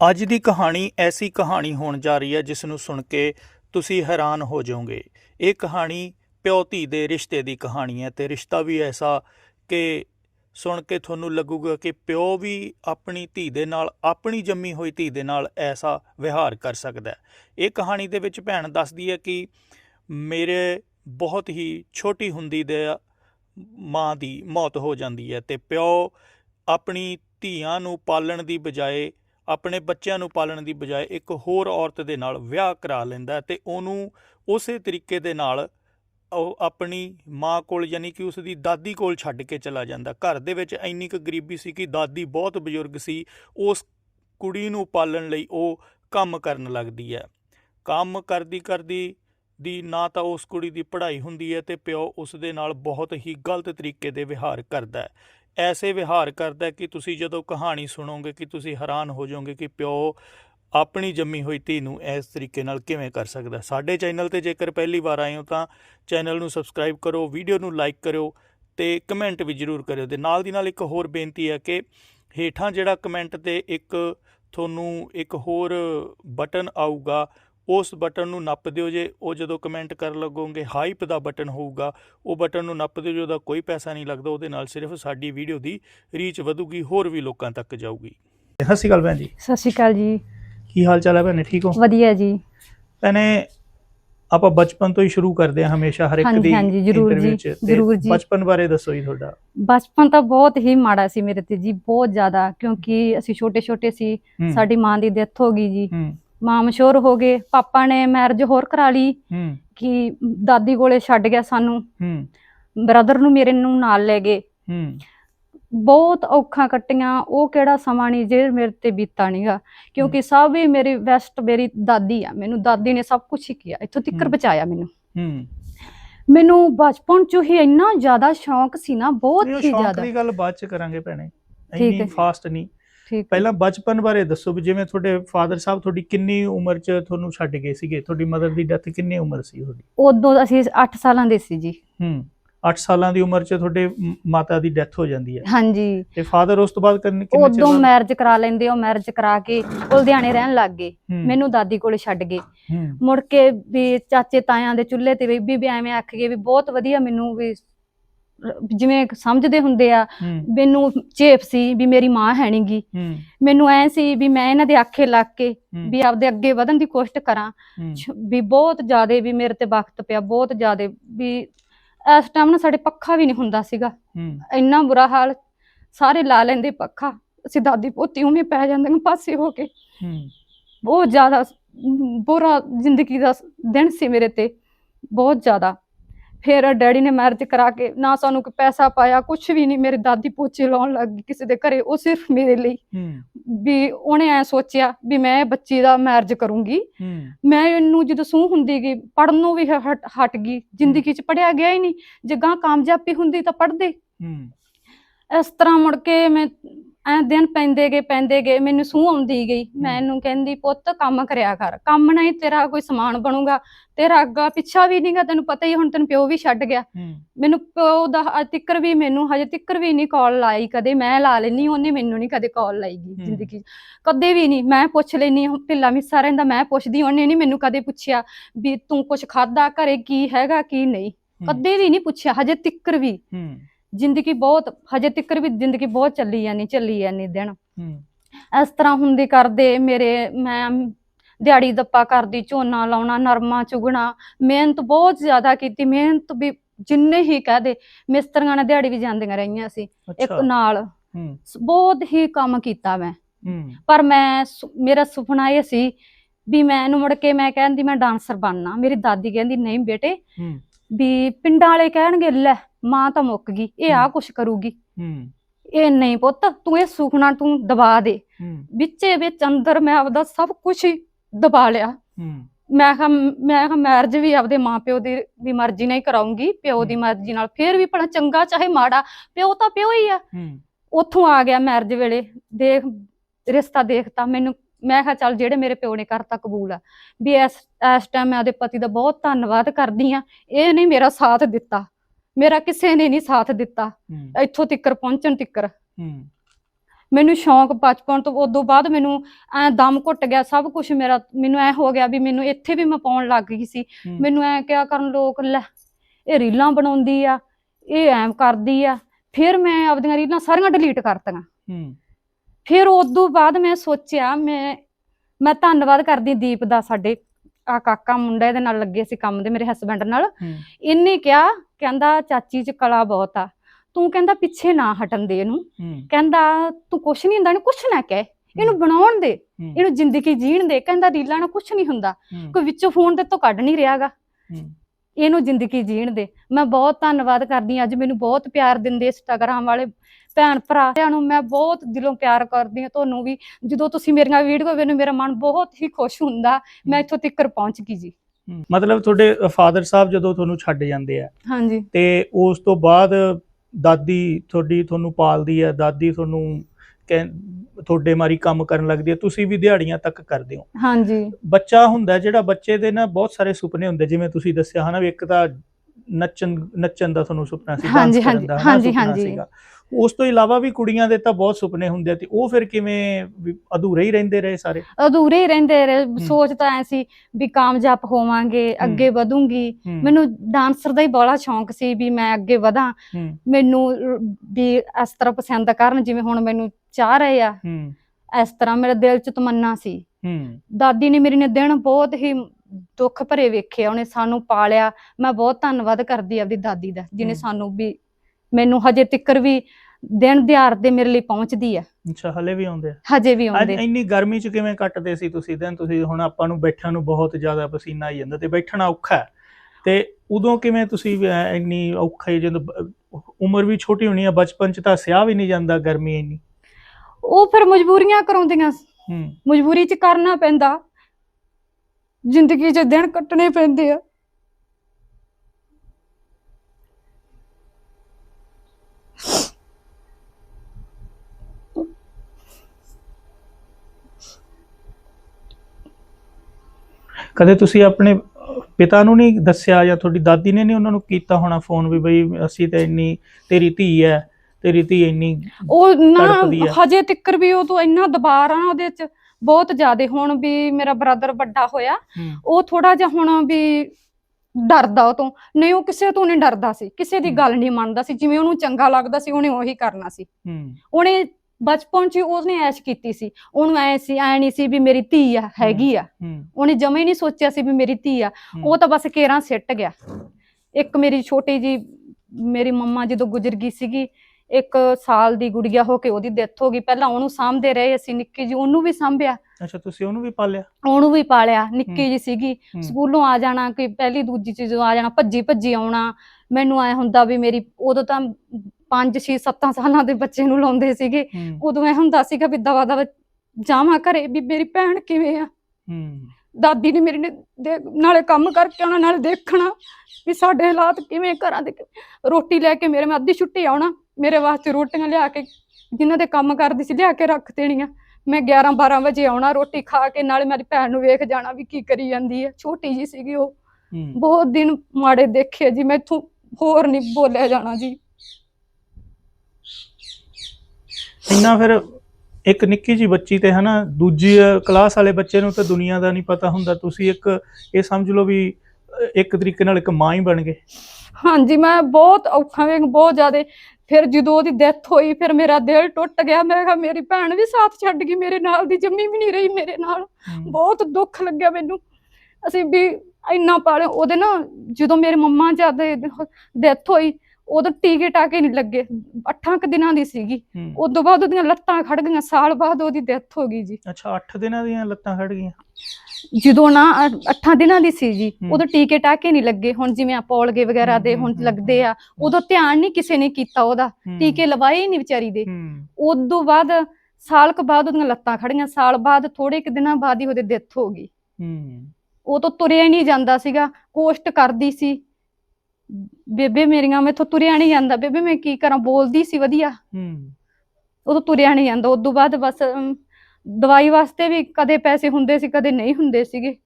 ਅੱਜ ਦੀ ਕਹਾਣੀ ਐਸੀ ਕਹਾਣੀ ਹੋਣ ਜਾ ਰਹੀ ਹੈ ਜਿਸ ਨੂੰ ਸੁਣ ਕੇ ਤੁਸੀਂ ਹੈਰਾਨ ਹੋ ਜਾਓਗੇ। ਇਹ ਕਹਾਣੀ ਪਿਓ ਧੀ ਦੇ ਰਿਸ਼ਤੇ ਦੀ ਕਹਾਣੀ ਹੈ ਤੇ ਰਿਸ਼ਤਾ ਵੀ ਐਸਾ ਕਿ ਸੁਣ ਕੇ ਤੁਹਾਨੂੰ ਲੱਗੂਗਾ ਕਿ ਪਿਓ ਵੀ ਆਪਣੀ ਧੀ ਦੇ ਨਾਲ, ਆਪਣੀ ਜੰਮੀ ਹੋਈ ਧੀ ਦੇ ਨਾਲ ਐਸਾ ਵਿਹਾਰ ਕਰ ਸਕਦਾ ਹੈ। ਇਹ ਕਹਾਣੀ ਦੇ ਵਿੱਚ ਭੈਣ ਦੱਸਦੀ ਹੈ ਕਿ ਮੇਰੇ ਬਹੁਤ ਹੀ ਛੋਟੀ ਹੁੰਦੀ ਦੇ ਮਾਂ ਦੀ ਮੌਤ ਹੋ ਜਾਂਦੀ ਹੈ ਤੇ ਪਿਓ ਆਪਣੀ ਧੀਆਂ ਨੂੰ ਪਾਲਣ ਦੀ ਬਜਾਏ ਆਪਣੇ ਬੱਚਿਆਂ ਨੂੰ ਪਾਲਣ ਦੀ ਬਜਾਏ ਇੱਕ ਹੋਰ ਔਰਤ ਦੇ ਨਾਲ ਵਿਆਹ ਕਰਾ ਲੈਂਦਾ ਹੈ ਤੇ ਉਹਨੂੰ ਉਸੇ ਤਰੀਕੇ ਦੇ ਨਾਲ ਉਹ ਆਪਣੀ ਮਾਂ ਕੋਲ ਯਾਨੀ ਕਿ ਉਸ ਦੀ ਦਾਦੀ ਕੋਲ ਛੱਡ ਕੇ ਚਲਾ ਜਾਂਦਾ। ਘਰ ਦੇ ਵਿੱਚ ਇੰਨੀ ਕੁ ਗਰੀਬੀ ਸੀ ਕਿ ਦਾਦੀ ਬਹੁਤ ਬਜ਼ੁਰਗ ਸੀ, ਉਸ ਕੁੜੀ ਨੂੰ ਪਾਲਣ ਲਈ ਉਹ ਕੰਮ ਕਰਨ ਲੱਗਦੀ ਹੈ। ਕੰਮ ਕਰਦੀ ਕਰਦੀ ਦੀ ਨਾ ਤਾਂ ਉਸ ਕੁੜੀ ਦੀ ਪੜ੍ਹਾਈ ਹੁੰਦੀ ਹੈ ਤੇ ਪਿਓ ਉਸ ਦੇ ਨਾਲ ਬਹੁਤ ਹੀ ਗਲਤ ਤਰੀਕੇ ਦੇ ਵਿਹਾਰ ਕਰਦਾ ਹੈ। ਐਸੇ ਵਿਹਾਰ ਕਰਦਾ ਕਿ ਤੁਸੀਂ ਜਦੋਂ ਕਹਾਣੀ ਸੁਣੋਗੇ, ਕਿ ਤੁਸੀਂ ਹੈਰਾਨ ਹੋ ਜਾਓਗੇ ਕਿ ਪਿਓ ਆਪਣੀ ਜੰਮੀ ਹੋਈ ਧੀ ਨੂੰ ਇਸ ਤਰੀਕੇ ਨਾਲ ਕਿਵੇਂ ਕਰ ਸਕਦਾ ਸਾਡੇ ਚੈਨਲ ਤੇ ਜੇਕਰ ਪਹਿਲੀ ਵਾਰ ਆਏ ਹੋ ਤਾਂ ਚੈਨਲ ਨੂੰ ਸਬਸਕ੍ਰਾਈਬ ਕਰੋ, ਵੀਡੀਓ ਨੂੰ ਲਾਈਕ ਕਰਿਓ ਤੇ ਕਮੈਂਟ ਵੀ ਜ਼ਰੂਰ ਕਰਿਓ। ਤੇ ਨਾਲ ਦੀ ਨਾਲ ਇੱਕ ਹੋਰ ਬੇਨਤੀ ਹੈ ਕਿ ਹੇਠਾਂ ਜਿਹੜਾ ਕਮੈਂਟ ਤੇ ਇੱਕ ਤੁਹਾਨੂੰ ਇੱਕ ਹੋਰ ਬਟਨ ਆਊਗਾ ਉਸ ਬਟਨ ਨੂੰ ਨੱਪ ਦਿਓ ਜੇ ਉਹ ਜਦੋਂ ਕਮੈਂਟ ਕਰਨ ਲੱਗੋਗੇ ਹਾਈਪ ਦਾ ਬਟਨ ਹੋਊਗਾ ਉਹ ਬਟਨ ਨੂੰ ਨੱਪ ਦਿਓ ਜੇ ਉਹਦਾ ਕੋਈ ਪੈਸਾ ਨਹੀਂ ਲੱਗਦਾ ਉਹਦੇ ਨਾਲ ਸਿਰਫ ਸਾਡੀ ਵੀਡੀਓ ਦੀ ਰੀਚ ਵਧੂਗੀ ਹੋਰ ਵੀ ਲੋਕਾਂ ਤੱਕ ਜਾਊਗੀ। ਸਤਿ ਸ਼੍ਰੀ ਅਕਾਲ ਭੈਣ ਜੀ। ਸਤਿ ਸ਼੍ਰੀ ਅਕਾਲ ਜੀ। ਕੀ ਹਾਲ ਚਾਲ ਹੈ ਭੈਣੇ ਠੀਕ ਹੋ? ਵਧੀਆ ਜੀ। ਭੈਣੇ ਆਪਾਂ ਬਚਪਨ ਤੋਂ ਹੀ ਸ਼ੁਰੂ ਕਰਦੇ ਹਾਂ ਹਮੇਸ਼ਾ ਹਰ ਇੱਕ ਦੀ ਹਾਂਜੀ, ਜ਼ਰੂਰ ਜੀ, ਜ਼ਰੂਰ ਜੀ। ਬਚਪਨ ਬਾਰੇ ਦੱਸੋ ਜੀ ਤੁਹਾਡਾ। ਬਚਪਨ ਤਾਂ ਬਹੁਤ ਹੀ ਮਾੜਾ ਸੀ ਮੇਰੇ ਤੇ ਜੀ ਬਹੁਤ ਜ਼ਿਆਦਾ ਕਿਉਂਕਿ ਅਸੀਂ ਛੋਟੇ ਛੋਟੇ ਸੀ ਸਾਡੀ ਮਾਂ ਦੀ ਡੈਥ ਹੋ ਗਈ ਜੀ। ਹੂੰ। ਮਾਂ ਮਸ਼ਹੂਰ ਹੋ ਗਏ ਪਾਪਾ ਨੇ ਮੈਰਿਜ ਹੋਰ ਕਰਾ ਲਈ ਹੂੰ। ਕਿ ਦਾਦੀ ਕੋਲੇ ਛੱਡ ਗਿਆ ਸਾਨੂੰ। ਹੂੰ। ਬ੍ਰਦਰ ਨੂੰ ਮੇਰੇ ਨੂੰ ਨਾਲ ਲੈ ਗਏ। ਹੂੰ। ਬਹੁਤ ਔਖਾਂ ਕੱਟੀਆਂ ਉਹ ਕਿਹੜਾ ਸਮਾਂ ਨਹੀਂ ਜੇ ਮੇਰੇ ਤੇ ਬੀਤਾ ਨਹੀਂਗਾ ਕਿਉਂਕਿ ਸਭ ਹੀ ਮੇਰੀ ਵੈਸਟ ਮੇਰੀ ਦਾਦੀ ਆ ਮੈਨੂੰ ਦਾਦੀ ਨੇ ਸਭ ਕੁਝ ਹੀ ਕੀਤਾ ਇੱਥੋਂ ਤੱਕ। ਬਚਾਇਆ ਮੈਨੂੰ। ਹੂੰ। ਮੈਨੂੰ ਬਚਪਨ ਚ ਹੀ ਇੰਨਾ ਜ਼ਿਆਦਾ ਸ਼ੌਂਕ ਸੀ ਨਾ ਬਹੁਤ ਹੀ ਸ਼ੌਂਕ ਜ਼ਿਆਦਾ। ਦੀ ਗੱਲ ਬਾਅਦ ਚ ਕਰਾਂਗੇ ਭੈਣੇ ਇੰਨੀ। ਫਾਸਟ ਨਹੀਂ। ਪਹਿਲਾਂ ਬਚਪਨ ਬਾਰੇ ਦੱਸੋ ਵੀ ਜਿਵੇਂ ਤੁਹਾਡੇ ਫਾਦਰ ਸਾਹਿਬ ਤੁਹਾਡੀ ਕਿੰਨੀ ਉਮਰ ਚ ਤੁਹਾਨੂੰ ਛੱਡ ਗਏ ਸੀਗੇ? ਤੁਹਾਡੀ ਮਦਰ ਦੀ ਡੈਥ ਕਿੰਨੀ ਉਮਰ ਸੀ ਤੁਹਾਡੀ? ਉਦੋਂ ਅਸੀਂ 8 ਸਾਲਾਂ ਦੇ ਸੀ ਜੀ। ਹੂੰ 8 ਸਾਲਾਂ ਦੀ ਉਮਰ ਚ ਤੁਹਾਡੇ ਮਾਤਾ ਦੀ ਡੈਥ ਹੋ ਜਾਂਦੀ ਹੈ। ਹਾਂਜੀ। ਤੇ ਫਾਦਰ ਉਸ ਤੋਂ ਬਾਅਦ ਕਿੰਨੇ ਚਿਰ ਉਦੋਂ ਮੈਰਿਜ ਕਰਾ ਲੈਂਦੇ ਉਹ ਮੈਰਿਜ ਕਰਾ ਕੇ ਲੁਧਿਆਣੇ ਰਹਿਣ ਲੱਗ ਗਏ। ਮੈਨੂੰ ਦਾਦੀ ਕੋਲੇ ਛੱਡ ਗਏ। ਮੁੜ ਕੇ ਵੀ ਚਾਚੇ ਤਾਇਆਂ ਦੇ ਚੁੱਲ੍ਹੇ ਤੇ ਬੀਬੀ ਵੀ ਐਵੇਂ ਆਖ ਗਏ ਵੀ ਬਹੁਤ ਵਧੀਆ ਮੈਨੂੰ ਵੀ ਜਿਵੇਂ ਸਮਝਦੇ ਹੁੰਦੇ ਆ ਮੈਨੂੰ ਚੇਪ ਸੀ ਵੀ ਮੇਰੀ ਮਾਂ ਹੈ ਨੀ ਗੀ। ਹੂੰ। ਮੈਨੂੰ ਐ ਸੀ ਵੀ ਮੈਂ ਇਹਨਾਂ ਦੇ ਆਖੇ ਲੱਗ ਕੇ ਵੀ ਆਪਦੇ ਅੱਗੇ ਵਧਣ ਦੀ ਕੋਸ਼ਿਸ਼ ਕਰਾਂ। ਵੀ ਬਹੁਤ ਜ਼ਿਆਦੇ ਵੀ ਮੇਰੇ ਤੇ ਵਕਤ ਪਿਆ ਬਹੁਤ ਜ਼ਿਆਦੇ ਵੀ ਇਸ ਟਾਈਮ ਨਾ ਸਾਡੇ ਪੱਖਾ ਵੀ ਨਹੀਂ ਹੁੰਦਾ ਸੀਗਾ। ਇੰਨਾ ਬੁਰਾ ਹਾਲ ਸਾਰੇ ਲਾ ਲੈਂਦੇ ਪੱਖਾ। ਅਸੀਂ ਦਾਦੀ ਪੋਤੀ ਉਵੇਂ ਪੈ ਜਾਂਦੇ ਨੇ ਪਾਸੇ ਹੋ ਕੇ। ਬਹੁਤ ਜ਼ਿਆਦਾ ਬੁਰਾ ਜ਼ਿੰਦਗੀ ਦਾ ਦਿਨ ਸੀ ਮੇਰੇ ਤੇ। ਬਹੁਤ ਜ਼ਿਆਦਾ। ਫਿਰ ਡੈਡੀ ਨੇ ਮੈਰਿਜ ਕਰਾ ਕੇ ਨਾ ਸਾਨੂੰ ਕੋਈ ਪੈਸਾ ਪਾਇਆ ਕੁਝ ਵੀ ਨਹੀਂ ਮੇਰੀ ਦਾਦੀ ਪੋਚੇ ਲਾਉਣ ਲੱਗ ਗਈ ਕਿਸੇ ਦੇ ਘਰੇ ਉਹ ਸਿਰਫ ਮੇਰੇ ਲਈ। ਵੀ ਉਹਨੇ ਐ ਸੋਚਿਆ ਵੀ ਮੈਂ ਬੱਚੀ ਦਾ ਮੈਰਿਜ ਕਰੂੰਗੀ। ਮੈਂ ਇਹਨੂੰ ਜਦੋਂ ਸੂਹ ਹੁੰਦੀ ਗਈ ਪੜਨ ਨੂੰ ਵੀ ਹਟ ਗਈ। ਜ਼ਿੰਦਗੀ 'ਚ ਪੜਿਆ ਗਿਆ ਹੀ ਨਹੀਂ। ਜੇ ਗਾਂ ਕਾਮਯਾਬੀ ਹੁੰਦੀ ਤਾਂ ਪੜਦੇ ਇਸ ਤਰ੍ਹਾਂ ਮੁੜ ਕੇ ਮੈਂ ਐ ਦਿਨ ਪੈਂਦੇ ਗਏ ਪੈਂਦੇ ਗਏ ਮੈਨੂੰ ਸੂਹ ਆਉਂਦੀ ਗਈ। ਮੈਂ ਹਮ। ਇਹਨੂੰ ਇਹਨੂੰ ਕਹਿੰਦੀ ਪੁੱਤ ਕੰਮ ਕਰਿਆ ਕਰ। ਕੰਮ ਨਹੀਂ ਤੇਰਾ ਕੋਈ ਸਮਾਨ ਬਣੂਗਾ। ਤੇਰਾ ਅੱਗਾ ਪਿੱਛਾ ਵੀ ਨਹੀਂਗਾ ਤੈਨੂੰ ਪਤਾ ਹੀ ਹੁਣ ਤੈਨੂੰ ਪਿਓ ਵੀ ਛੱਡ ਗਿਆ। ਹੂੰ। ਮੈਨੂੰ ਪਿਓ ਦਾ ਅੱਜ ਤੱਕਰ ਵੀ ਮੈਨੂੰ ਹਜੇ ਤੱਕਰ ਵੀ ਨਹੀਂ ਕਾਲ ਲਾਈ ਕਦੇ। ਮੈਂ ਲਾ ਲੈਨੀ ਉਹਨੇ ਮੈਨੂੰ ਨਹੀਂ ਕਦੇ ਕਾਲ ਲਾਈਗੀ ਹਮ। ਜ਼ਿੰਦਗੀ ਕਦੇ ਵੀ ਨਹੀਂ ਮੈਂ ਪੁੱਛ ਲੈਨੀ ਢਿੱਲਾ ਮਿੱਸਾ ਰਹਿੰਦਾ ਮੈਂ ਪੁੱਛਦੀ ਉਹਨੇ ਨਹੀਂ ਮੈਨੂੰ ਕਦੇ ਪੁੱਛਿਆ ਵੀ ਤੂੰ ਕੁਝ ਖਾਦਾ ਘਰੇ ਕੀ ਹੈਗਾ ਕੀ ਨਹੀਂ। ਹੂੰ, ਕਦੇ ਵੀ ਨਹੀਂ ਪੁੱਛਿਆ ਹਜੇ ਤੱਕਰ ਵੀ। ਹੂੰ। ਜ਼ਿੰਦਗੀ ਬਹੁਤ ਹਜੇ ਤੱਕਰ ਵੀ ਜ਼ਿੰਦਗੀ ਬਹੁਤ ਚੱਲੀ ਜਾਨੀ ਚੱਲੀ ਜਾਨੀ ਦਿਨ। ਇਸ ਤਰ੍ਹਾਂ ਹੁੰਦੀ ਕਰਦੇ ਮੇਰੇ ਮੈਂ ਦਿਹਾੜੀ ਦੱਪਾ ਕਰਦੀ ਝੋਨਾ ਲਾਉਣਾ ਨਰਮਾ ਚੁਗਣਾ ਮਿਹਨਤ ਬਹੁਤ ਜ਼ਿਆਦਾ ਕੀਤੀ ਮਿਹਨਤ ਵੀ ਜਿੰਨੇ ਹੀ ਕਹਿ ਦੇ ਮਿਸਤਰੀਆਂ ਨਾਲ ਦਿਹਾੜੀ ਵੀ ਜਾਂਦੀਆਂ ਰਹੀਆਂ ਸੀ ਇੱਕ ਨਾਲ। ਬਹੁਤ ਹੀ ਕੰਮ ਕੀਤਾ ਮੈਂ। ਪਰ ਮੈਂ ਮੇਰਾ ਸੁਪਨਾ ਇਹ ਸੀ ਵੀ ਮੈਂ ਇਹਨੂੰ ਮੁੜ ਕੇ ਮੈਂ ਕਹਿੰਦੀ ਮੈਂ ਡਾਂਸਰ ਬਣਨਾ। ਮੇਰੀ ਦਾਦੀ ਕਹਿੰਦੀ ਨਹੀਂ ਬੇਟੇ ਹੂੰ। ਵੀ ਪਿੰਡਾਂ ਵਾਲੇ ਕਹਿਣਗੇ ਲੈ ਮਾਂ ਤਾਂ ਮੁੱਕ ਗਈ ਇਹ ਆ। ਕੁਛ ਕਰੂਗੀ। ਹੂੰ। ਇਹ ਨਹੀਂ ਪੁੱਤ ਤੂੰ ਇਹ ਸੁਪਨਾ ਤੂੰ ਦਬਾ ਦੇ। ਹੂੰ। ਵਿੱਚੇ ਵਿੱਚ ਅੰਦਰ ਮੈਂ ਆਪਦਾ ਸਭ ਕੁਝ ਦਬਾ ਲਿਆ। ਹੂੰ। ਮੈਂ ਕਿਹਾ ਮੈਂ ਕਿਹਾ ਮੈਰਿਜ ਵੀ ਆਪਦੇ ਮਾਪਿਓ ਦੀ ਵੀ ਮਰਜ਼ੀ ਨਾਲ ਹੀ ਕਰਾਉਂਗੀ ਪਿਓ ਦੀ। ਮਰਜ਼ੀ ਨਾਲ। ਫੇਰ ਵੀ ਭਲਾ ਚੰਗਾ ਚਾਹੇ ਮਾੜਾ ਪਿਓ ਤਾਂ ਪਿਓ ਹੀ ਆ। ਹੂੰ। ਉੱਥੋਂ ਆ ਗਿਆ ਮੈਰਿਜ ਵੇਲੇ। ਦੇਖ ਰਿਸ਼ਤਾ ਦੇਖਤਾ। ਮੈਨੂੰ ਮੈਂ ਕਿਹਾ ਚੱਲ ਜਿਹੜੇ ਮੇਰੇ ਪਿਓ ਨੇ ਕਰਤਾ ਕਬੂਲ ਆ। ਵੀ ਇਸ ਇਸ ਟਾਈਮ ਮੈਂ ਆਪਦੇ ਪਤੀ ਦਾ ਬਹੁਤ ਧੰਨਵਾਦ ਕਰਦੀ ਆ ਇਹ ਨਹੀਂ ਮੇਰਾ ਸਾਥ ਦਿੱਤਾ। ਮੇਰਾ ਕਿਸੇ ਨੇ ਨਹੀਂ ਸਾਥ ਦਿੱਤਾ। ਹੂੰ। ਇੱਥੋਂ ਤੱਕਰ ਪਹੁੰਚਣ ਤੱਕਰ। ਹੂੰ। ਮੈਨੂੰ ਸ਼ੌਂਕ ਬਚਪਨ ਤੋਂ ਉਦੋਂ ਬਾਅਦ ਮੈਨੂੰ ਐ ਦਮ ਘੁੱਟ ਗਿਆ ਸਭ ਕੁਝ ਮੇਰਾ ਮੈਨੂੰ ਐ ਹੋ ਗਿਆ ਵੀ ਮੈਨੂੰ ਇੱਥੇ ਵੀ ਮੈਂ ਪਾਉਣ ਲੱਗ ਗਈ ਸੀ। ਹੂੰ। ਮੈਨੂੰ ਐ ਕਿਹਾ ਕਰਨ ਲੋਕ ਲੈ ਇਹ ਰੀਲਾਂ ਬਣਾਉਂਦੀ ਆ ਇਹ ਐਂ ਕਰਦੀ ਆ ਫਿਰ ਮੈਂ ਆਪਦੀਆਂ ਰੀਲਾਂ ਸਾਰੀਆਂ ਡਿਲੀਟ ਕਰਤੀਆਂ। ਹੂੰ। ਫਿਰ ਉਦੋਂ ਬਾਅਦ ਮੈਂ ਸੋਚਿਆ ਮੈਂ ਮੈਂ ਧੰਨਵਾਦ ਕਰਦੀ ਦੀਪ ਦਾ ਸਾਡੇ ਆ ਕਾਕਾ ਮੁੰਡਾ ਇਹਦੇ ਨਾਲ ਲੱਗੇ ਸੀ ਕੰਮ ਦੇ ਮੇਰੇ ਹਸਬੰਡ ਨਾਲ ਇਹਨੇ ਕਿਹਾ ਕਹਿੰਦਾ ਚਾਚੀ ਚ ਕਲਾ ਬਹੁਤ ਆ ਤੂੰ ਕਹਿੰਦਾ ਪਿੱਛੇ ਨਾ ਹਟਣ ਦੇ ਇਹਨੂੰ ਕਹਿੰਦਾ ਤੂੰ ਕੁਛ ਨਹੀਂ ਹੁੰਦਾ ਇਹਨੂੰ ਕੁਛ ਨਾ ਕਹਿ ਇਹਨੂੰ ਬਣਾਉਣ ਦੇ ਇਹਨੂੰ ਜ਼ਿੰਦਗੀ ਜੀਣ ਦੇ ਕਹਿੰਦਾ ਰੀਲਾਂ ਨਾਲ ਕੁਛ ਨਹੀਂ ਹੁੰਦਾ ਕੋਈ ਵਿੱਚੋਂ ਫੋਨ ਤੇ ਤੋਂ ਕੱਢ ਨਹੀਂ ਰਿਹਾਗਾ। ਇਹਨੂੰ ਜ਼ਿੰਦਗੀ ਜੀਣ ਦੇ। ਮੈਂ ਬਹੁਤ ਧੰਨਵਾਦ ਕਰਦੀ ਹਾਂ। ਅੱਜ ਮੈਨੂੰ ਬਹੁਤ ਪਿਆਰ ਦਿੰਦੇ ਇੰਸਟਾਗ੍ਰਾਮ ਵਾਲੇ ਭੈਣ ਭਰਾਆਂ ਨੂੰ ਮੈਂ ਬਹੁਤ ਦਿਲੋਂ ਪਿਆਰ ਕਰਦੀ ਹਾਂ। ਤੁਹਾਨੂੰ ਵੀ ਜਦੋਂ ਤੁਸੀਂ ਮੇਰੀਆਂ ਵੀਡੀਓ ਵੇਖਦੇ ਮੇਰਾ ਮਨ ਬਹੁਤ ਹੀ ਖੁਸ਼ ਹੁੰਦਾ। ਮੈਂ ਇੱਥੋਂ ਤੱਕ ਪਹੁੰਚ ਗਈ ਜੀ। ਮਤਲਬ ਤੁਹਾਡੇ ਫਾਦਰ ਸਾਹਿਬ ਜਦੋਂ ਤੁਹਾਨੂੰ ਛੱਡ ਜਾਂਦੇ ਆ ਹਾਂਜੀ। ਤੇ ਉਸ ਤੋਂ ਬਾਅਦ ਦਾਦੀ ਤੁਹਾਡੀ ਤੁਹਾਨੂੰ ਪਾਲਦੀ ਹੈ ਦਾਦੀ ਤੁਹਾਨੂੰ ਤੁਹਾਡੇ ਮਾਰੀ ਕੰਮ ਕਰਨ ਲੱਗਦੀ ਹੈ ਤੁਸੀਂ ਵੀ ਦਿਹਾੜੀਆਂ ਤੱਕ ਕਰਦੇ ਹੋ। ਹਾਂਜੀ। ਬੱਚਾ ਹੁੰਦਾ ਜਿਹੜਾ ਬੱਚੇ ਦੇ ਨਾ ਬਹੁਤ ਸਾਰੇ ਸੁਪਨੇ ਹੁੰਦੇ ਜਿਵੇਂ ਤੁਸੀਂ ਦੱਸਿਆ ਹਨਾ ਵੀ ਇੱਕ ਤਾਂ ਨੱਚਣ ਨੱਚਣ ਦਾ ਤੁਹਾਨੂੰ ਸੁਪਨਾ ਸੀ ਹਾਂਜੀ, ਹਾਂਜੀ, ਹਾਂਜੀ, ਹਾਂਜੀ। ਉਸ ਤੋਂ ਇਲਾਵਾ ਵੀ ਕੁੜੀਆਂ ਦੇ ਤਾਂ ਬਹੁਤ ਸੁਪਨੇ ਹੁੰਦੇ ਤੇ ਉਹ ਫਿਰ ਕਿਵੇਂ ਅਧੂਰੇ ਹੀ ਰਹਿੰਦੇ ਰਹੇ ਸਾਰੇ? ਅਧੂਰੇ ਹੀ ਰਹਿੰਦੇ ਰਹੇ। ਸੋਚ ਤਾਂ ਐ ਸੀ ਵੀ ਕਾਮਯਾਬ ਹੋਵਾਂਗੇ ਅੱਗੇ ਵਧੂੰਗੀ। ਮੈਨੂੰ ਡਾਂਸਰ ਦਾ ਹੀ ਬੜਾ ਸ਼ੌਂਕ ਸੀ ਵੀ ਮੈਂ ਅੱਗੇ ਵਧਾਂ। ਮੈਨੂੰ ਵੀ ਇਸ ਤਰ੍ਹਾਂ ਪਸੰਦ ਕਰਨ ਜਿਵੇਂ ਹੁਣ ਮੈਨੂੰ ਚਾਹ ਰਹੇ ਆ। ਇਸ ਤਰ੍ਹਾਂ ਮੇਰੇ ਦਿਲ 'ਚ ਤਮੰਨਾ ਸੀ। ਦਾਦੀ ਨੇ ਮੇਰੀ ਨੇ ਦਿਨ ਬਹੁਤ ਹੀ ਦੁੱਖ ਭਰੇ ਵੇਖੇ ਉਹਨੇ ਸਾਨੂੰ ਪਾਲਿਆ। ਮੈਂ ਬਹੁਤ ਧੰਨਵਾਦ ਕਰਦੀ ਆ ਆਪਦੀ ਦਾਦੀ ਦਾ ਜਿਹਨੇ ਹੂੰ। ਸਾਨੂੰ ਵੀ ਮੈਨੂੰ ਹਜੇ ਤਿੱਕਰ ਵੀ ਦਿਨ ਦਿਹਾੜ ਦੇ ਮੇਰੇ ਲਈ ਪਹੁੰਚਦੀ ਆ। ਅੱਛਾ ਹਲੇ ਵੀ ਆਉਂਦੇ ਆ? ਹਜੇ ਵੀ ਆਉਂਦੇ ਇੰਨੀ ਗਰਮੀ ਚ ਕਿਵੇਂ ਕੱਟਦੇ ਸੀ ਤੁਸੀਂ ਦਿਨ? ਤੁਸੀਂ ਹੁਣ ਆਪਾਂ ਨੂੰ ਬੈਠਿਆਂ ਨੂੰ ਬਹੁਤ ਜ਼ਿਆਦਾ ਪਸੀਨਾ ਆਈ ਜਾਂਦਾ ਤੇ ਬੈਠਣਾ ਔਖਾ ਹੈ। ਤੇ ਉਦੋਂ ਕਿਵੇਂ ਤੁਸੀਂ ਇੰਨੀ ਔਖਾ ਜਦੋਂ ਉਮਰ ਵੀ ਛੋਟੀ ਹੋਣੀ ਆ ਬਚਪਨ ਚ ਤਾਂ ਸਿਆਹ ਵੀ ਨਹੀਂ ਜਾਂਦਾ ਗਰਮੀ ਇੰਨੀ। ਉਹ ਫਿਰ ਮਜਬੂਰੀਆਂ ਕਰਾਉਂਦੀਆਂ ਹੂੰ। ਮਜਬੂਰੀ 'ਚ ਕਰਨਾ ਪੈਂਦਾ। ਜ਼ਿੰਦਗੀ 'ਚ ਦਿਨ ਕੱਟਣੇ ਪੈਂਦੇ ਆ ਕਦੇ ਤੁਸੀਂ ਆਪਣੇ ਪਿਤਾ ਨੂੰ ਨਹੀਂ ਦੱਸਿਆ ਜਾਂ ਤੁਹਾਡੀ ਦਾਦੀ ਨੇ ਨਹੀਂ ਉਹਨਾਂ ਨੂੰ ਕੀਤਾ ਹੋਣਾ ਫੋਨ ਵੀ ਬਈ ਅਸੀਂ ਤਾਂ ਇੰਨੀ ਤੇਰੀ ਧੀ ਹੈ ਤੇਰੀ ਧੀ ਇੰਨੀ ਉਹ ਨਾ ਤੜਪਦੀ। ਹਜੇ ਤਿੱਕਰ ਵੀ ਉਹ ਤੋਂ ਇੰਨਾ ਦਬਾਅ ਆ ਉਹਦੇ 'ਚ ਬਹੁਤ ਜ਼ਿਆਦੇ ਹੁਣ ਵੀ ਮੇਰਾ ਬ੍ਰਦਰ ਵੱਡਾ ਹੋਇਆ ਉਹ ਥੋੜਾ ਜਿਹਾ ਹੁਣ ਵੀ ਡਰਦਾ ਉਹ ਤੋਂ। ਨਹੀਂ ਉਹ ਕਿਸੇ ਤੋਂ ਨਹੀਂ ਡਰਦਾ ਸੀ ਕਿਸੇ ਦੀ। ਗੱਲ ਨਹੀਂ ਮੰਨਦਾ ਸੀ ਜਿਵੇਂ ਉਹਨੂੰ ਚੰਗਾ ਲੱਗਦਾ ਸੀ ਉਹਨੇ ਉਹੀ ਕਰਨਾ ਸੀ। ਉਹਨੇ ਬਚਪਨ 'ਚ ਉਹਨੇ ਐਸ਼ ਕੀਤੀ ਸੀ ਉਹਨੂੰ ਐ ਸੀ ਐ ਨਹੀਂ ਸੀ ਵੀ ਮੇਰੀ ਧੀ ਆ ਹੈਗੀ ਆ। ਉਹਨੇ ਜਮੇ ਨਹੀਂ ਸੋਚਿਆ ਸੀ ਵੀ ਮੇਰੀ ਧੀ ਆ। ਉਹ ਤਾਂ ਬਸ ਕੇਰਾਂ ਸਿੱਟ ਗਿਆ। ਇੱਕ ਮੇਰੀ ਛੋਟੀ ਜੀ ਮੇਰੀ ਮੰਮਾ ਜਦੋਂ ਗੁਜ਼ਰ ਗਈ ਸੀਗੀ ਇੱਕ ਸਾਲ ਦੀ ਗੁੜੀਆ ਹੋ ਕੇ ਉਹਦੀ ਡੈਥ ਹੋ ਗਈ ਪਹਿਲਾਂ ਉਹਨੂੰ ਸਾਂਭਦੇ ਰਹੇ ਅਸੀਂ ਨਿੱਕੀ ਜੀ ਉਹਨੂੰ ਵੀ ਸਾਂਭਿਆ। ਅੱਛਾ ਤੁਸੀਂ ਉਹਨੂੰ ਵੀ ਪਾਲਿਆ? ਉਹਨੂੰ ਵੀ ਪਾਲਿਆ ਨਿੱਕੀ। ਜੀ ਸੀਗੀ। ਸਕੂਲੋਂ ਆ ਜਾਣਾ ਕਿ ਪਹਿਲੀ ਦੂਜੀ ਚ ਜਦੋਂ ਆ ਜਾਣਾ ਭੱਜੀ ਭੱਜੀ ਆਉਣਾ। ਮੈਨੂੰ ਐ ਹੁੰਦਾ ਵੀ ਮੇਰੀ ਉਦੋਂ ਤਾਂ 5 6 7 ਸਾਲਾਂ ਦੇ ਬੱਚੇ ਨੂੰ ਲਾਉਂਦੇ ਸੀਗੇ। ਉਦੋਂ ਐ ਹੁੰਦਾ ਸੀਗਾ ਵੀ ਦਵਾ ਦਵਾ ਜਾਵਾਂ ਘਰੇ ਵੀ ਮੇਰੀ ਭੈਣ ਕਿਵੇਂ ਆ? ਹੂੰ। ਦਾਦੀ ਨੇ ਮੇਰੇ ਨੇ ਨਾਲੇ ਕੰਮ ਕਰਕੇ ਆਉਣਾ ਨਾਲੇ ਦੇਖਣਾ ਵੀ ਸਾਡੇ ਹਾਲਾਤ ਕਿਵੇਂ ਘਰਾਂ ਦੇ ਰੋਟੀ ਲੈ ਕੇ ਮੇਰੇ ਮੈਂ ਅੱਧੀ ਛੁੱਟੀ ਆਉਣਾ। ਮੇਰੇ ਵਾਸਤੇ ਰੋਟੀਆਂ ਲਿਆ ਕੇ ਜਿਨ੍ਹਾਂ ਦੇ ਕੰਮ ਕਰਦੀ ਸੀ ਲਿਆ ਕੇ ਰੱਖ ਦੇਣੀਆਂ। ਮੈਂ 11 12 ਵਜੇ ਆਉਣਾ ਰੋਟੀ ਖਾ ਕੇ ਨਾਲੇ ਮੇਰੀ ਭੈਣ ਨੂੰ ਵੇਖ ਜਾਣਾ ਵੀ ਕੀ ਕਰੀ ਜਾਂਦੀ ਹੈ। ਛੋਟੀ ਜੀ ਸੀਗੀ ਉਹ। ਬਹੁਤ ਦਿਨ ਮਾੜੇ ਦੇਖੇ ਜੀ ਮੈਥੋਂ ਹੋਰ ਨਹੀਂ ਬੋਲਿਆ ਜਾਣਾ ਜੀ। ਇੰਨਾ ਫਿਰ ਇੱਕ ਨਿੱਕੀ ਜੀ ਬੱਚੀ ਤੇ ਹਨਾ ਦੂਜੀ ਕਲਾਸ ਵਾਲੇ ਬੱਚੇ ਨੂੰ ਤਾਂ ਦੁਨੀਆ ਦਾ ਨਹੀਂ ਪਤਾ ਹੁੰਦਾ। ਤੁਸੀਂ ਇੱਕ ਇਹ ਸਮਝ ਲਓ ਵੀ ਇੱਕ ਤਰੀਕੇ ਨਾਲ ਇੱਕ ਮਾਂ ਹੀ ਬਣ ਗਏ। ਹਾਂਜੀ ਮੈਂ ਬਹੁਤ ਔਖਾ ਵੇਖ ਬਹੁਤ ਜ਼ਿਆਦੇ ਫਿਰ ਜਦੋਂ ਉਹਦੀ ਡੈਥ ਹੋਈ ਫਿਰ ਮੇਰਾ ਦਿਲ ਟੁੱਟ ਗਿਆ। ਮੈਂ ਕਿਹਾ ਮੇਰੀ ਭੈਣ ਵੀ ਸਾਥ ਛੱਡ ਗਈ ਮੇਰੇ ਨਾਲ ਦੀ ਜੰਮੀ ਵੀ ਨਹੀਂ ਰਹੀ ਮੇਰੇ ਨਾਲ। ਬਹੁਤ ਦੁੱਖ ਲੱਗਿਆ ਮੈਨੂੰ। ਅਸੀਂ ਵੀ ਇੰਨਾ ਪਾਲੇ ਉਹਦੇ ਨਾ ਜਦੋਂ ਮੇਰੇ ਮੰਮਾ ਜਦ ਡੈਥ ਹੋਈ ਉਦੋਂ ਟੀਕੇ ਟਾਕੇ ਨਹੀਂ ਲੱਗੇ। ਅੱਠਾਂ ਕੁ ਦਿਨਾਂ ਦੀ ਸੀਗੀ। ਹੂੰ। ਉਦੋਂ ਬਾਅਦ ਉਹਦੀਆਂ ਲੱਤਾਂ ਖੜ ਗਈਆਂ। ਸਾਲ ਬਾਅਦ ਉਹਦੀ ਡੈਥ ਹੋ ਗਈ ਜੀ। ਅੱਛਾ 8 ਦਿਨਾਂ ਦੀਆਂ ਲੱਤਾਂ ਖੜ ਗਈਆਂ? ਜਦੋਂ ਨਾ ਅ- ਅੱਠਾਂ ਦਿਨਾਂ ਦੀ ਸੀ ਜੀ ਹੂੰ। ਉਦੋਂ ਟੀਕੇ ਟਾਕੇ ਨਹੀਂ ਲੱਗੇ। ਹੁਣ ਜਿਵੇਂ ਆ ਪੌਲਗੇ ਵਗੈਰਾ ਦੇ ਹੂੰ, ਹੁਣ ਹੂੰ, ਲੱਗਦੇ ਆ ਉਦੋਂ ਧਿਆਨ ਨਹੀਂ ਕਿਸੇ ਨੇ ਕੀਤਾ ਉਹਦਾ। ਹੂੰ, ਟੀਕੇ ਲਵਾਏ ਨਹੀਂ ਵਿਚਾਰੀ ਦੇ। ਹੂੰ। ਉਦੋਂ ਬਾਅਦ ਸਾਲ ਕੁ ਬਾਅਦ ਉਹਦੀਆਂ ਲੱਤਾਂ ਖੜੀਆਂ ਸਾਲ ਬਾਅਦ ਥੋੜੇ ਕੁ ਦਿਨਾਂ ਬਾਅਦ ਹੀ ਉਹਦੀ ਡੈਥ ਹੋ ਗਈ। ਹੂੰ। ਉਹ ਤੋਂ ਤੁਰਿਆ ਹੀ ਨਹੀਂ ਜਾਂਦਾ ਸੀਗਾ। ਕੋਸ਼ਟ ਕਰਦੀ ਸੀ। ਬੇਬੇ ਮੇਰੀਆਂ ਮੈਥੋਂ ਤੁਰਿਆ ਨਹੀਂ ਜਾਂਦਾ। ਬੇਬੇ ਮੈਂ ਕੀ ਕਰਾਂ? ਬੋਲਦੀ ਸੀ ਵਧੀਆ। ਹੂੰ। ਉਹ ਤੋਂ ਤੁਰਿਆ ਨਹੀਂ ਜਾਂਦਾ। ਉਦੋਂ ਬਾਅਦ ਬਸ ਅਮ, ਦਵਾਈ ਵਾਸਤੇ ਵੀ ਕਦੇ ਪੈਸੇ ਹੁੰਦੇ ਸੀ ਕਦੇ ਨਹੀਂ ਹੁੰਦੇ ਸੀਗੇ।